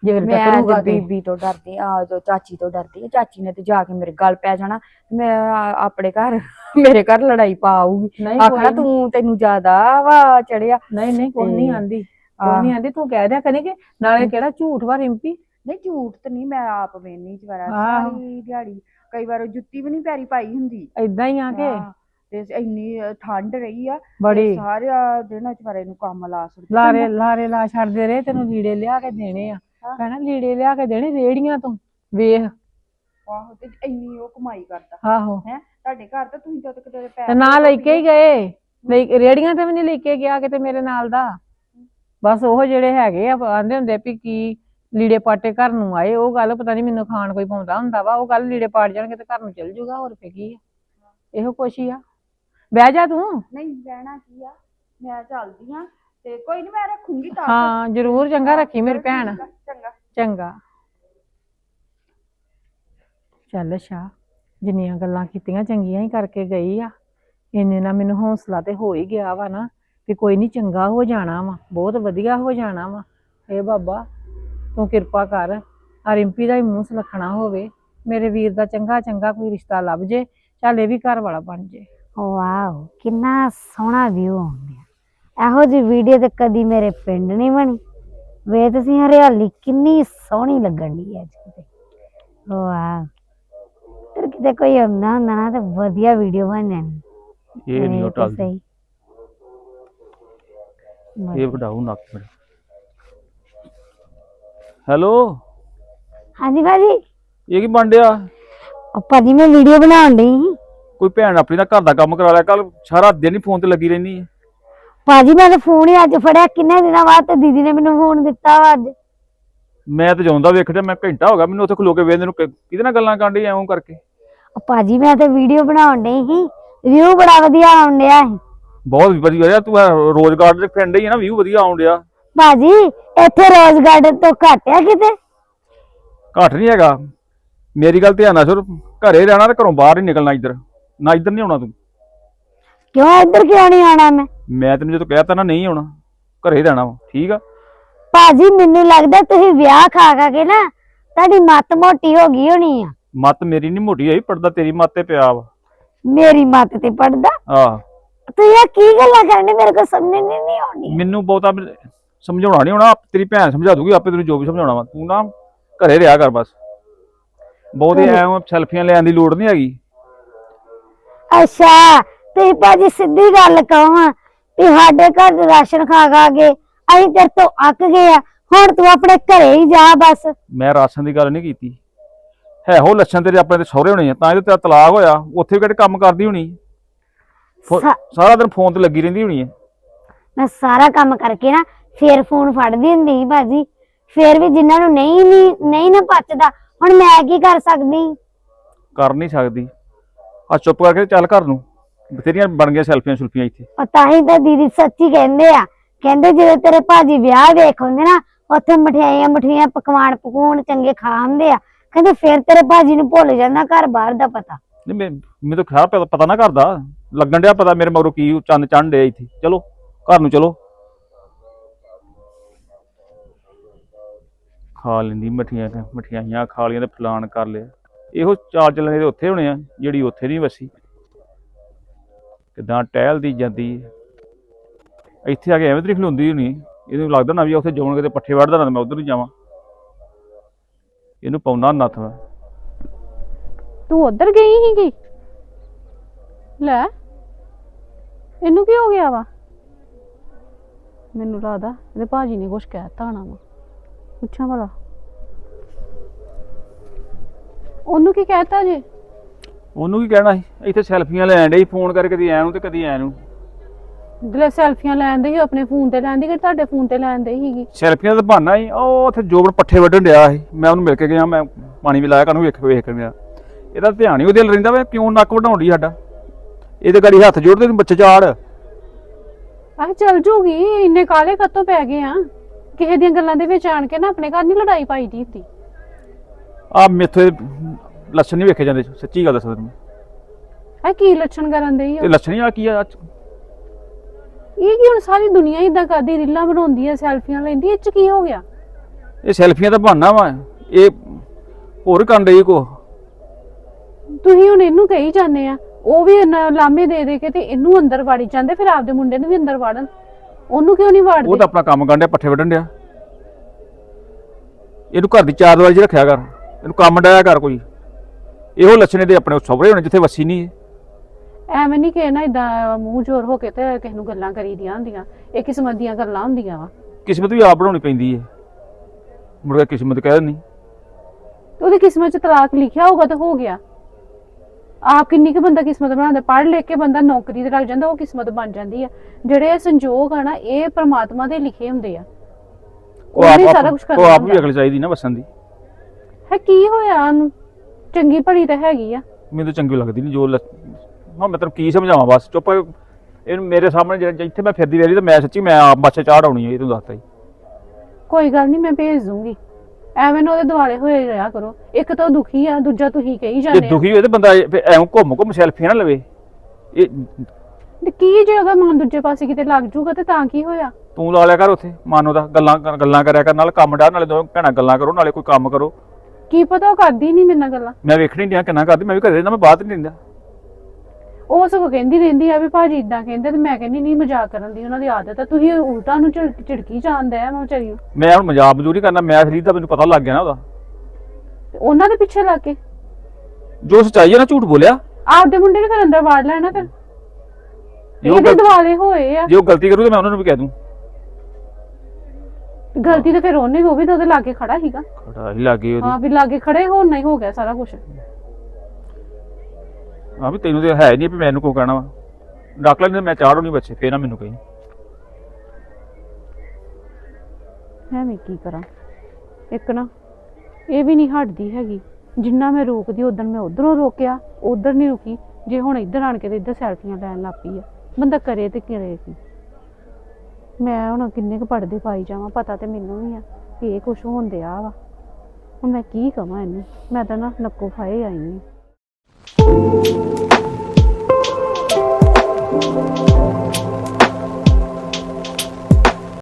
ਜੇ ਫਿਰ ਮੈਂ ਟੱਕਰੂਗਾ ਤੇ ਤੇ ਬੀਬੀ ਤੋਂ ਡਰਦੀ ਆ ਜੋ ਚਾਚੀ ਤੋਂ ਡਰਦੀ ਆ। ਚਾਚੀ ਨੇ ਤੇ ਜਾ ਕੇ ਮੇਰੇ ਗੱਲ ਪੈ ਜਾਣਾ ਮੈਂ ਆ- ਆਪਣੇ ਘਰ ਮੇਰੇ ਘਰ ਲੜਾਈ ਨਹੀਂ ਆਖਣਾ ਕੋਈ ਤੂੰ ਤੈਨੂੰ ਜ਼ਿਆਦਾ ਵਾ ਚੜਿਆ। ਨਹੀਂ ਨਹੀਂ ਕੋਈ ਨਹੀਂ ਤੇ- ਆਂਦੀ। ਕੋਈ ਨਹੀਂ ਆਂਦੀ ਤੂੰ ਕਹਿ ਦਿਆ ਕਰੀ ਕਿ ਨਾਲੇ ਕਿਹੜਾ ਝੂਠ ਵਾ ਰਿੰਪੀ? ਨਹੀਂ ਝੂਠ ਤੇ ਨਹੀਂ ਮੈਂ ਆਪ ਵੇਨੀ ਆਹੋ। ਸਾਰੀ ਦਿਹਾੜੀ ਕਈ ਵਾਰ ਜੁੱਤੀ ਵੀ ਨਹੀਂ ਪੈਰੀ ਪਾਈ ਹੁੰਦੀ। ਏਦਾਂ ਹੀ ਆ ਕੇ। ਹਾਂ, ਤੇ ਇੰਨੀ ਅ, ਠੰਡ ਰਹੀ ਆ ਤੇ ਬੜੀ। ਸਾਰਿਆ ਦਿਨ ਚਵਾਰੇ ਨੂੰ ਕੰਮ ਲਾ ਸੁੱਟ ਲਾਰੇ ਲਾਰੇ ਲਾ ਛੱਡਦੇ ਰਹੇ ਤੈਨੂੰ ਲੀੜੇ ਲਿਆ ਕੇ ਦੇਣੇ ਆ। ਕਹਿਣਾ ਲੀੜੇ ਲਿਆ ਕੇ ਦੇਣੇ ਰੇੜੀਆਂ ਤੋਂ ਵੇਖ। ਆਹੋ ਤੇ ਇੰਨੀ ਉਹ ਕਮਾਈ ਕਰਦਾ। ਆਹੋ। ਹੈ ਤੁਹਾਡੇ ਘਰ ਤਾਂ ਤੁਸੀਂ ਤਾਂ ਕਿਤੇ ਪੈਰ ਤੇ ਨਾ ਲੈ ਕੇ ਹੀ ਗਏ। ਲੈ ਰੇੜੀਆਂ ਤੇ ਵੀ ਨਹੀਂ ਲੈ ਕੇ ਗਿਆ ਕਿਤੇ ਮੇਰੇ ਨਾਲ ਦਾ। ਬਸ ਉਹ ਜਿਹੜੇ ਹੈਗੇ ਆ ਆਂਦੇ ਹੁੰਦੇ ਵੀ ਕੀ ਲੀੜੇ ਪਾਟੇ ਘਰ ਨੂੰ ਆਏ ਉਹ ਗੱਲ ਪਤਾ ਨਹੀਂ ਮੈਨੂੰ ਖਾਣ ਕੋਈ ਪਾਉਂਦਾ ਹੁੰਦਾ ਵਾ ਉਹ ਗੱਲ ਲੀੜੇ ਪਾਟ ਜਾਣਗੇ ਤੇ ਘਰ ਨੂੰ ਚਲ ਜੂਗਾ ਹੋਰ ਫੇ ਕੀ ਆ। ਇਹੋ ਕੁਛ ਹੀ ਆ। ਬਹਿ ਜਾ ਤੂੰ। ਨਹੀਂ ਰਹਿਣਾ ਕੀ ਆ? ਮੈਂ ਚੱਲਦੀ ਆ ਤੇ ਕੋਈ ਨਹੀਂ ਮੈਂ ਰੱਖੂੰਗੀ ਤਾਂ ਹਾਂ ਜ਼ਰੂਰ ਚੰਗਾ ਰੱਖੀ ਮੇਰੀ ਭੈਣ। ਚੰਗਾ। ਚੰਗਾ। ਚੱਲ ਸ਼ਾ ਜਿੰਨੀਆਂ ਗੱਲਾਂ ਕੀਤੀਆਂ ਚੰਗੀਆਂ ਹੀ ਕਰਕੇ ਗਈ ਆ। ਇੰਨੇ ਨਾਲ ਮੈਨੂੰ ਹੌਸਲਾ ਤੇ ਹੋ ਹੀ ਗਿਆ ਵਾ ਨਾ ਵੀ ਕੋਈ ਨਹੀਂ ਚੰਗਾ ਹੋ ਜਾਣਾ ਵਾ ਬਹੁਤ ਵਧੀਆ ਹੋ ਜਾਣਾ ਵਾ। ਏ ਬਾਬਾ ਤੂੰ ਕਿਰਪਾ ਕਰ ਆ ਰਿੰਪੀ ਦਾ ਹੀ ਮੂੰਹ ਸੁਲੱਖਣਾ ਹੋਵੇ। ਮੇਰੇ ਵੀਰ ਦਾ ਚੰਗਾ ਚੰਗਾ ਕੋਈ ਰਿਸ਼ਤਾ ਲੱਭ ਜੇ ਚੱਲ ਇਹ ਵੀ ਘਰ ਵਾਲਾ ਬਣ ਜੇ। ਵਾਓ ਕਿੰਨਾ ਸੋਹਣਾ ਵਿਊ ਆਉਂਦਾ। ਇਹੋ ਜਿਹੀ ਵੀਡੀਓ ਤੇ ਕਦੀ ਮੇਰੇ ਪਿੰਡ ਨਹੀਂ ਬਣੀ। ਵੇ ਤੁਸੀਂ ਹਰਿਆਲੀ ਕਿੰਨੀ ਸੋਹਣੀ ਲੱਗਣ ਦੀ ਅੱਜ ਕਿਤੇ। ਵਾਓ ਤੇ ਕਿਤੇ ਕੋਈ ਆਉਂਦਾ ਹੁੰਦਾ ਨਾ ਤੇ ਵਧੀਆ ਵੀਡੀਓ ਬਣ ਜਾਣੀ। ਇਹ ਨਹੀਂ ਸਹੀ। ਇਹ ਵਡਾਉ ਨੱਕ ਮੇਰੇ ਹੈਲੋ? ਹਾਂਜੀ ਭਾਜੀ? ਇਹ ਕੀ ਬਣ ਡਿਆ? ਭਾਜੀ ਮੈਂ ਵੀਡੀਓ ਬਣਾਉਣ ਡਈ ਕੋਈ ਭੈਣ ਆਪਣੀ ਦਾ ਘਰ ਦਾ ਕੰਮ ਕਰਾ ਲਿਆ ਕੱਲ ਸਾਰਾ ਦਿਨ ਹੀ ਫੋਨ ਤੇ ਲੱਗੀ ਰਹਿੰਦੀ ਹੈ। ਭਾਜੀ ਮੈਂ ਤਾਂ ਫੋਨ ਹੀ ਅੱਜ ਫੜਿਆ ਕਿੰਨੇ ਦਿਨਾਂ ਬਾਅਦ ਤੇ ਦੀਦੀ ਨੇ ਮੈਨੂੰ ਫੋਨ ਦਿੱਤਾ ਵਾ ਅੱਜ। ਮੈਂ ਤੇ ਜਾਉਂਦਾ ਵੇਖਦਾ ਮੈਂ ਘੰਟਾ ਹੋ ਗਿਆ ਮੈਨੂੰ ਉੱਥੇ ਖਲੋ ਕੇ ਵੇਖਦੇ ਨੂੰ ਕਿ- ਕਿਹਦੇ ਨਾਲ ਗੱਲਾਂ ਕਰਨ ਡਈ ਐਵੇਂ ਕਰਕੇ। ਉਹ ਭਾਜੀ ਮੈਂ ਤਾਂ ਵੀਡੀਓ ਬਣਾਉਣ ਡਈ ਸੀ ਵਿਊ ਬੜਾ ਵਧੀਆ ਆਉਣ ਡਿਆ ਸੀ। ਬਹੁਤ ਵਧੀਆ ਰਿਹਾ ਤੂੰ ਰੋਜ਼ਗਾਰ ਦੇ ਫਰੈਂਡ ਹੀ ਹੈ ਨਾ ਵੀਊ ਵਧੀਆ ਆਉਣ ਡਿਆ। ਭਾਜੀ ਇੱਥੇ ਰੋਜ਼ ਗਾਰਡਨ ਤੋਂ ਘੱਟ ਆ ਕਿਤੇ? ਘੱਟ ਨਹੀਂ ਹੈਗਾ। ਮੇਰੀ ਗੱਲ ਧਿਆਨ ਨਾਲ ਸੁਣ ਘਰੇ ਰਹਿਣਾ ਤੇ ਘਰੋਂ ਬਾਹਰ ਹੀ ਨਿਕਲਣਾ ਇੱਧਰ। ਨਾ ਇੱਧਰ ਨਹੀਂ ਆਉਣਾ ਤੂੰ। ਕਿਉਂ ਇੱਧਰ ਕਿਉਂ ਨਹੀਂ ਆਉਣਾ ਮੈਂ? ਮੈਂ ਤੈਨੂੰ ਜਦੋਂ ਕਹਿਤਾ ਨਾ ਨਹੀਂ ਆਉਣਾ ਘਰੇ ਰਹਿਣਾ ਵਾ ਠੀਕ ਆ? ਭਾਜੀ ਮੈਨੂੰ ਲੱਗਦਾ ਤੁਸੀਂ ਵਿਆਹ ਖਾ ਖਾ ਕੇ ਨਾ ਤੁਹਾਡੀ ਮੱਤ ਮੋਟੀ ਹੋ ਗਈ ਹੋਣੀ ਆ। ਮੱਤ ਮੇਰੀ ਨਹੀਂ ਮੋਟੀ ਹੋਈ ਪੜਦਾ ਤੇਰੀ ਮੱਤ ਤੇ ਪਿਆ ਵਾ। ਮੇਰੀ ਮੱਤ ਤੇ ਪੜਦਾ? ਆਹ। ਤੁਸੀਂ ਇਹ ਕੀ ਗੱਲਾਂ ਕਰਨੇ ਮੇਰੇ ਕੋਲ ਸਮਝ ਨਹੀਂ ਨਹੀਂ ਆਉਣੀ ਮੈਨੂੰ ਬਹੁਤਾ ਸਮਝਾਉਣਾ ਨਹੀਂ ਹੋਣਾ ਤੇਰੀ ਭੈਣ ਸਮਝਾ ਦੂਗੀ ਆਪੇ ਤੈਨੂੰ ਜੋ ਵੀ ਸਮਝਾਉਣਾ ਵਾ। ਤੂੰ ਨਾ ਘਰੇ ਰਿਹਾ ਕਰ ਬਸ। ਬਹੁਤੇ? ਐਵੇਂ ਸੈਲਫੀਆਂ ਲੈਣ ਦੀ ਲੋੜ ਨਹੀਂ ਹੈਗੀ। ਅੱਛਾ ਤੁਸੀਂ ਭਾਜੀ ਸਿੱਧੀ ਗੱਲ ਕਹੋ ਵੀ ਸਾਡੇ ਘਰ ਦੇ ਰਾਸ਼ਨ ਖਾ ਖਾ ਕੇ ਅਸੀਂ ਤੇਰੇ ਤੋਂ ਅੱਕ ਗਏ ਆ ਹੁਣ ਤੂੰ ਆਪਣੇ ਘਰੇ ਹੀ ਜਾ ਬਸ। ਮੈਂ ਰਾਸ਼ਨ ਦੀ ਗੱਲ ਨਹੀਂ ਕੀਤੀ। ਹੈ ਹੋ ਲੱਛਣ ਤੇਰੇ ਆਪਣੇ ਤੇ ਸਹੁਰੇ ਹੋਣੇ ਆ ਤਾਂ ਇਹਦੇ ਤੇਰਾ ਤਲਾਕ ਹੋਇਆ ਉੱਥੇ ਵੀ ਕਿਹੜੇ ਕੰਮ ਕਰਦੀ ਹੋਣੀ ਫੋ- ਸਾ- ਸਾਰਾ ਦਿਨ ਫੋਨ ਤੇ ਲੱਗੀ ਰਹਿੰਦੀ ਹੋਣੀ ਹੈ ਮੈਂ ਸਾਰਾ ਕੰਮ ਕਰਕੇ ਨਾ ਫੇਰ ਫੋਨ ਫੜਦੀ ਹੁੰਦੀ ਸੀ ਭਾਜੀ। ਫੇਰ ਵੀ ਜਿਨ੍ਹਾਂ ਨੂੰ ਨਹੀਂ ਨਹੀਂ ਨਹੀਂ ਨਾ ਪਚਦਾ ਹੁਣ ਮੈਂ ਕੀ ਕਰ ਸਕਦੀ? ਕਰ ਨਹੀਂ ਸਕਦੀ। ਆ ਚੁੱਪ ਕਰਕੇ ਚੱਲ ਘਰ ਨੂੰ। ਬਥੇਰੀਆਂ ਬਣ ਗਈਆਂ ਸੈਲਫੀਆਂ ਸੁਲਫੀਆਂ ਇੱਥੇ। ਉਹ ਤਾਂ ਹੀ ਤਾਂ ਦੀਦੀ ਸੱਚੀ ਕਹਿੰਦੇ ਆ। ਕਹਿੰਦੇ ਜਦੋਂ ਤੇਰੇ ਭਾਜੀ ਵਿਆਹ ਵੇਖ ਹੁੰਦੇ ਨਾ ਉੱਥੇ ਮਠਿਆਈਆਂ ਮਠੀਆਂ ਪਕਵਾਨ ਪਕੂਨ ਚੰਗੇ ਖਾ ਆ। ਕਹਿੰਦੇ ਫਿਰ ਤੇਰੇ ਭਾਜੀ ਨੂੰ ਭੁੱਲ ਜਾਂਦਾ ਘਰ ਬਾਹਰ ਦਾ ਪਤਾ। ਨਹੀਂ ਮੈਂ ਮੈਨੂੰ ਤਾਂ ਖਿਆਲ ਪਤਾ- ਨਾ ਕਰਦਾ ਲੱਗਣ ਡਿਆ ਪਤਾ ਮੇਰੇ ਮਗਰੋਂ ਕੀ ਚੰਨ ਚੜ੍ਹਨ ਡਿਆ ਇੱਥੇ। ਚਲੋ ਘਰ ਨੂੰ ਚਲੋ। ਖਾ ਲੈਂਦੀ ਮਠੀਆਂ ਮਠਿਆਈਆਂ ਖਾ ਲੀਆਂ ਤੇ ਫਲਾਨ ਕਰ ਲਿਆ। ਇਹੋ ਚਾਲ ਚੱਲਣੇ ਦੇ ਉੱਥੇ ਹੋਣੇ ਆ ਜਿਹੜੀ ਉੱਥੇ ਨਹੀਂ ਵਸੀ। ਕਿਦਾਂ ਟਹਿਲਦੀ ਜਾਂਦੀ ਇੱਥੇ ਆ ਕੇ ਐਵੇਂ ਤਰੀ ਖਲੋਂਦੀ ਹੋਣੀ। ਇਹਨੂੰ ਲੱਗਦਾ ਨਾ ਵੀ ਉੱਥੇ ਜਾਉਣ ਕਿਤੇ ਪੱਠੇ ਵੜਦਾ ਨਾ ਮੈਂ ਉਧਰ ਹੀ ਜਾਵਾਂ। ਇਹਨੂੰ ਪਾਉਣਾ ਨੱਥ ਮੈਂ। ਤੂੰ ਉਧਰ ਗਈ ਸੀਗੀ? ਲੈ, ਇਹਨੂੰ ਕੀ ਹੋ ਗਿਆ ਵਾ? ਮੈਨੂੰ ਲੱਗਦਾ ਇਹਦੇ ਭਾਜੀ ਨੇ ਕੁਝ ਕਹਿਤਾ ਹੋਣਾ ਵਾ। ਪੁੱਛਾਂ ਭਲਾ। ਉਹਨੂੰ ਕੀ ਕਹਿਤਾ ਜੇ? ਉਹਨੂੰ ਕੀ ਕਹਿਣਾ ਸੀ? ਇੱਥੇ ਸੈਲਫੀਆਂ ਲੈਣ ਡਈ ਫੋਨ ਕਰਕੇ ਕਦੀ ਐ ਨੂੰ ਤੇ ਕਦੀ ਐ ਨੂੰ। ਦਿਲੇ ਸੈਲਫੀਆਂ ਲੈਂਦੇ ਸੀ ਆਪਣੇ ਫੋਨ ਤੇ ਲੈਂਦੀ ਕਿ ਤੁਹਾਡੇ ਫੋਨ ਤੇ ਲੈਂਦੇ ਸੀਗੀ? ਸੈਲਫੀਆਂ ਦਾ ਬਹਾਨਾ ਹੀ ਉਹ ਉੱਥੇ ਜੋਬਨ ਪੱਠੇ ਵੱਢਣ ਡਿਆ ਸੀ। ਮੈਂ ਉਹਨੂੰ ਮਿਲ ਕੇ ਗਿਆ ਮੈਂ ਪਾਣੀ ਵੀ ਲਾਇਆ ਕਾਨੂੰ ਵੇਖ ਵੇਖ ਕੇ ਗਿਆ ਇਹਦਾ ਧਿਆਨ ਹੀ ਉਹਦੇ ਵੱਲ ਰਹਿੰਦਾ ਵੇ ਕਿਉਂ ਨੱਕ ਵਢਾਉਂਦੀ ਸਾਡਾ? ਇਹਦੇ ਗਾੜੀ ਹੱਥ ਜੋੜਦੇ ਨੂੰ ਬੱਚੇ ਝਾੜ ਆਹ ਚੱਲ ਜੂਗੀ ਇੰਨੇ ਕਾਲੇ ਕੱਤੋਂ ਪੈ ਗਏ ਆ? ਕਿਸੇ ਦੀਆਂ ਗੱਲਾਂ ਦੇ ਵਿੱਚ ਆਣ ਕੇ ਨਾ ਆਪਣੇ ਘਰ ਨਹੀਂ ਲੜਾਈ ਪਾਈ ਦੀ ਹੁੰਦੀ। ਆ ਮੇਥੇ ਲੱਛਣ ਨਹੀਂ ਵੇਖੇ ਜਾਂਦੇ ਸੱਚੀ ਗੱਲ ਦੱਸਾਂ ਤੈਨੂੰ। ਆ ਕੀ ਲੱਛਣ ਕਰਨ ਦੇ ਤੇ ਲੱਛਣ ਹੀ ਆ ਕੀ ਆ ਅੱਜ? ਇਹ ਕੀ ਹੁਣ ਸਾਰੀ ਦੁਨੀਆ ਇਦਾਂ ਕਰਦੀ ਰੀਲਾਂ ਬਣਾਉਂਦੀ ਆ ਸੈਲਫੀਆਂ ਲੈਂਦੀ ਇਹ ਚ ਕੀ ਹੋ ਗਿਆ? ਇਹ ਸੈਲਫੀਆਂ ਦਾ ਬਹਾਨਾ ਵਾ ਇਹ ਹੋਰ ਕਰਨ ਡਈ ਕੋ ਤੁਸੀਂ ਹੁਣ ਇਹਨੂੰ ਕਹੀ ਜਾਂਦੇ ਆ ਉਹ ਵੀ ਇੰਨਾ ਲਾਮੇ ਦੇ ਦੇ ਕੇ ਤੇ ਇਹਨੂੰ ਅੰਦਰ ਵਾੜੀ ਜਾਂਦੇ ਫਿਰ ਆਪਦੇ ਮੁੰਡੇ ਨੂੰ ਵੀ ਅੰਦਰ ਵਾੜਨ। ਉਹਨੂੰ ਕਿਉਂ ਨਹੀਂ ਉਹ ਵਾੜਦੇ ਤਾਂ ਆਪਣਾ ਕੰਮ ਕਰਨ ਡਿਆ ਪੱਠੇ ਵੱਢਣ ਡਿਆ। ਇਹਨੂੰ ਘਰ ਦੀ ਚਾਰ ਦੀਵਾਰੀ 'ਚ ਰੱਖਿਆ ਕਰ ਇਹਨੂੰ ਕੰਮ ਡਾਇਆ ਕਰ ਕੋਈ। ਇਹੋ ਲੱਛਣੇ ਦੇ ਆਪਣੇ ਸਹੁਰੇ ਹੋਣੇ ਜਿੱਥੇ ਵਸੀ ਨਹੀਂ। ਐਵੇਂ ਨਹੀਂ ਕਿ ਨਾ ਇਦਾਂ ਮੂੰਹ ਜ਼ੋਰ ਹੋ ਕੇ ਤੇ ਕਿਸੇ ਨੂੰ ਗੱਲਾਂ ਕਰੀਦੀਆਂ ਹੁੰਦੀਆਂ। ਇਹ ਕਿਸਮਤ ਦੀਆਂ ਗੱਲਾਂ ਹੁੰਦੀਆਂ ਵਾ। ਕਿਸਮਤ ਵੀ ਆਪ ਬਣਾਉਣੀ ਪੈਂਦੀ ਹੈ। ਕੇ ਕਿਸਮਤ ਕਹਿ ਦਿੰਦੀ। ਤੇ ਉਹਦੀ ਕਿਸਮਤ ਚ ਤਲਾਕ ਲਿਖਿਆ ਹੋਊਗਾ ਤਾਂ ਹੋ ਗਿਆ। ਆਪ ਕਿੰਨੀ ਕੁ ਬੰਦਾ ਕਿਸਮਤ ਬਣਾਉਂਦਾ ਪੜ੍ਹ ਲਿਖ ਕੇ ਬੰਦਾ ਨੌਕਰੀ ਤੇ ਲੱਗ ਜਾਂਦਾ ਉਹ ਕਿਸਮਤ ਬਣ ਜਾਂਦੀ ਆ। ਜਿਹੜੇ ਸੰਜੋਗ ਆ ਨਾ ਇਹ ਪ੍ਰਮਾਤਮਾ ਦੇ ਲਿਖੇ ਹੁੰਦੇ ਆ। ਉਹ ਉਹਨੇ ਆਪ ਸਾਰਾ ਕੁਝ ਉਹ ਕਰਨਾ ਆਪ ਵੀ ਹੁੰਦਾ। ਅਕਲ ਚਾਹੀਦੀ ਨਾ ਵਸਣ ਦੀ। ਹੈ ਕੀ ਹੋਇਆ ਉਹਨੂੰ? ਚੰਗੀ ਭਲੀ ਤਾਂ ਹੈਗੀ ਆ। ਮੈਨੂੰ ਤਾਂ ਚੰਗੀ ਲੱਗਦੀ ਨਹੀਂ ਜੋ ਹਾਂ ਮੈਂ ਤੈਨੂੰ ਕੀ ਸਮਝਾਵਾਂ ਬਸ ਚੁੱਪ ਇਹਨੂੰ ਮੇਰੇ ਸਾਹਮਣੇ ਜਿਹੜਾ ਜਿੱਥੇ ਮੈਂ ਫਿਰਦੀ ਵੇਰੀ ਤਾਂ ਮੈਂ ਸੱਚੀ ਮੈਂ ਆਪ ਬੱਚੇ ਚਾੜਾਉਣੀ ਹੈ ਇਹ ਤੈਨੂੰ ਦੱਸਤਾ ਜੀ ਕੋਈ ਗੱਲ ਨਹੀਂ ਮੈਂ ਭੇਜ ਦੂੰਗੀ। ਐਵੇਂ ਨਾ ਉਹਦੇ ਦੁਆਲੇ ਹੋਏ ਰਿਹਾ ਕਰੋ। ਇੱਕ ਤਾਂ ਦੁਖੀ ਆ ਦੂਜਾ ਤੁਸੀਂ ਕਹੀ ਜੇ ਜਾਂਦੇ ਆ। ਦੁਖੀ ਹੋਏ ਤੇ ਬੰਦਾ ਇਹ- ਫਿਰ ਐਵੇਂ ਘੁੰਮ ਘੁੰਮ ਸੈਲਫੀਆਂ ਨਾ ਲਵੇ। ਇਹ ਤੇ ਕੀ ਜੇ ਮਨ ਦੂਜੇ ਪਾਸੇ ਕਿਤੇ ਲੱਗ ਜੂਗਾ ਤੇ ਤਾਂ ਕੀ ਹੋਇਆ? ਤੂੰ ਲਾ ਲਿਆ ਕਰ ਉੱਥੇ। ਮਾਨੋ ਦਾ ਗੱਲਾਂ ਗੱਲਾਂ ਕਰਿਆ ਕਰ ਨਾਲ ਕੰਮ ਡਾਹ ਨਾਲੇ ਦੋ ਭੈਣਾਂ ਗੱਲਾਂ ਕਰੋ ਨਾਲੇ ਕੋਈ ਕੰਮ ਕਰੋ। ਕੀ ਪਤਾ ਉਹ ਕਰਦੀ ਨਹੀਂ ਮੇਰੇ ਨਾਲ ਗੱਲਾਂ। ਮੈਂ ਵੇਖਣੀ ਨਹੀਂ ਕਿੰਨਾ ਕਰਦੀ ਮੈਂ ਵੀ ਘਰੇ ਰਹਿੰਦਾ ਮੈਂ ਬਾਤ ਨਹੀਂ ਦਿੰਦਾ ਉਹ ਸਗੋਂ ਕਹਿੰਦੀ ਰਹਿੰਦੀ ਆ ਵੀ ਭਾਜੀ ਇਦਾਂ ਕਹਿੰਦੇ ਤੇ ਮੈਂ ਕਹਿੰਦੀ ਨਹੀਂ ਮਜ਼ਾਕ ਕਰਨ ਦੀ ਉਹਨਾਂ ਦੀ ਆਦਤ ਆ। ਤੁਸੀਂ ਉਲਟਾ ਨੂੰ ਝਿੜਕ- ਝਿੜਕੀ ਜਾਂਦੇ ਆ ਮੈਂ ਵਿਚਾਰੀ ਨੂੰ। ਮੈਂ ਹੁਣ ਮਜ਼ਾਕ ਮਜ਼ਦੂਰੀ ਕਰਨਾ ਮੈਂ ਅਸਲੀ ਦਾ ਮੈਨੂੰ ਪਤਾ ਲੱਗ ਗਿਆ ਨਾ ਉਹਦਾ। ਤੇ ਉਹਨਾਂ ਦੇ ਪਿੱਛੇ ਲੱਗ ਕੇ? ਜੋ ਸੱਚਾਈ ਹੈ ਨਾ ਝੂਠ ਬੋਲਿਆ। ਆਪਦੇ ਮੁੰਡੇ ਨੂੰ ਫਿਰ ਅੰਦਰ ਵਾੜ ਲੈਣਾ ਫਿਰ। ਜੋ ਇਹਦੇ ਗਲ- ਦਿਵਾਲੇ ਹੋਏ ਆ। ਜੇ ਉਹ ਗਲਤੀ ਕਰੂ ਤੇ ਮੈਂ ਉਹਨਾਂ ਨੂੰ ਵੀ ਕਹਿ ਦੂੰ। ਗਲਤੀ ਤਾਂ ਫਿਰ ਉਹਨੇ ਉਹ ਵੀ ਤਾਂ ਉਹਦੇ ਲਾਗੇ ਖੜਾ ਸੀਗਾ। ਖੜਾ ਹੀ ਲੱਗੇ ਉਹਦੀ। ਹਾਂ ਵੀ ਲਾਗੇ ਖੜੇ ਹੋਣ ਨਹੀਂ ਹੋ ਗਿਆ ਸਾਰਾ ਕੁਝ ਹਾਂ ਵੀ ਤੈਨੂੰ ਤੇ ਹੈ ਨਹੀਂ ਵੀ ਮੈਨੂੰ ਕੋ ਕਹਿਣਾ ਵਾ। ਡਾਕ ਲੈਣੇ ਮੈਂ ਚਾੜੋ ਨਹੀਂ ਬੱਚੇ ਫੇਰ ਨਾ ਮੈਨੂੰ ਕਹੀ। ਮੈਂ ਵੀ ਕੀ ਕਰਾਂ। ਇੱਕ ਨਾ ਇਹ ਵੀ ਨਹੀਂ ਹਟਦੀ ਹੈਗੀ। ਜਿੰਨਾ ਮੈਂ ਰੋਕਦੀ ਉਦੋਂ ਮੈਂ ਉਧਰੋਂ ਰੋਕਿਆ ਉਧਰ ਨਹੀਂ ਰੁਕੀ। ਜੇ ਹੁਣ ਇੱਧਰ ਆਣ ਕੇ ਤੇ ਇੱਧਰ ਸੈਲਫੀਆਂ ਲੈਣ ਲੱਗ ਪਈ ਆ ਬੰਦਾ ਕਰੇ ਤੇ ਕਰੇ ਕੀ? ਮੈਂ ਹੁਣ ਕਿੰਨੇ ਕੁ ਪੜਦੇ ਪਾਈ ਜਾਵਾਂ, ਪਤਾ ਤੇ ਮੈਨੂੰ ਵੀ ਆ ਕਿ ਇਹ ਕੁਝ ਹੋਣ ਦਿਆ ਵਾ। ਹੁਣ ਮੈਂ ਕੀ ਕਵਾਂ ਇਹਨੂੰ? ਮੈਂ ਤਾਂ ਨਾ ਨੱਕੋ ਫਾਏ ਆਈ ਹਾਂ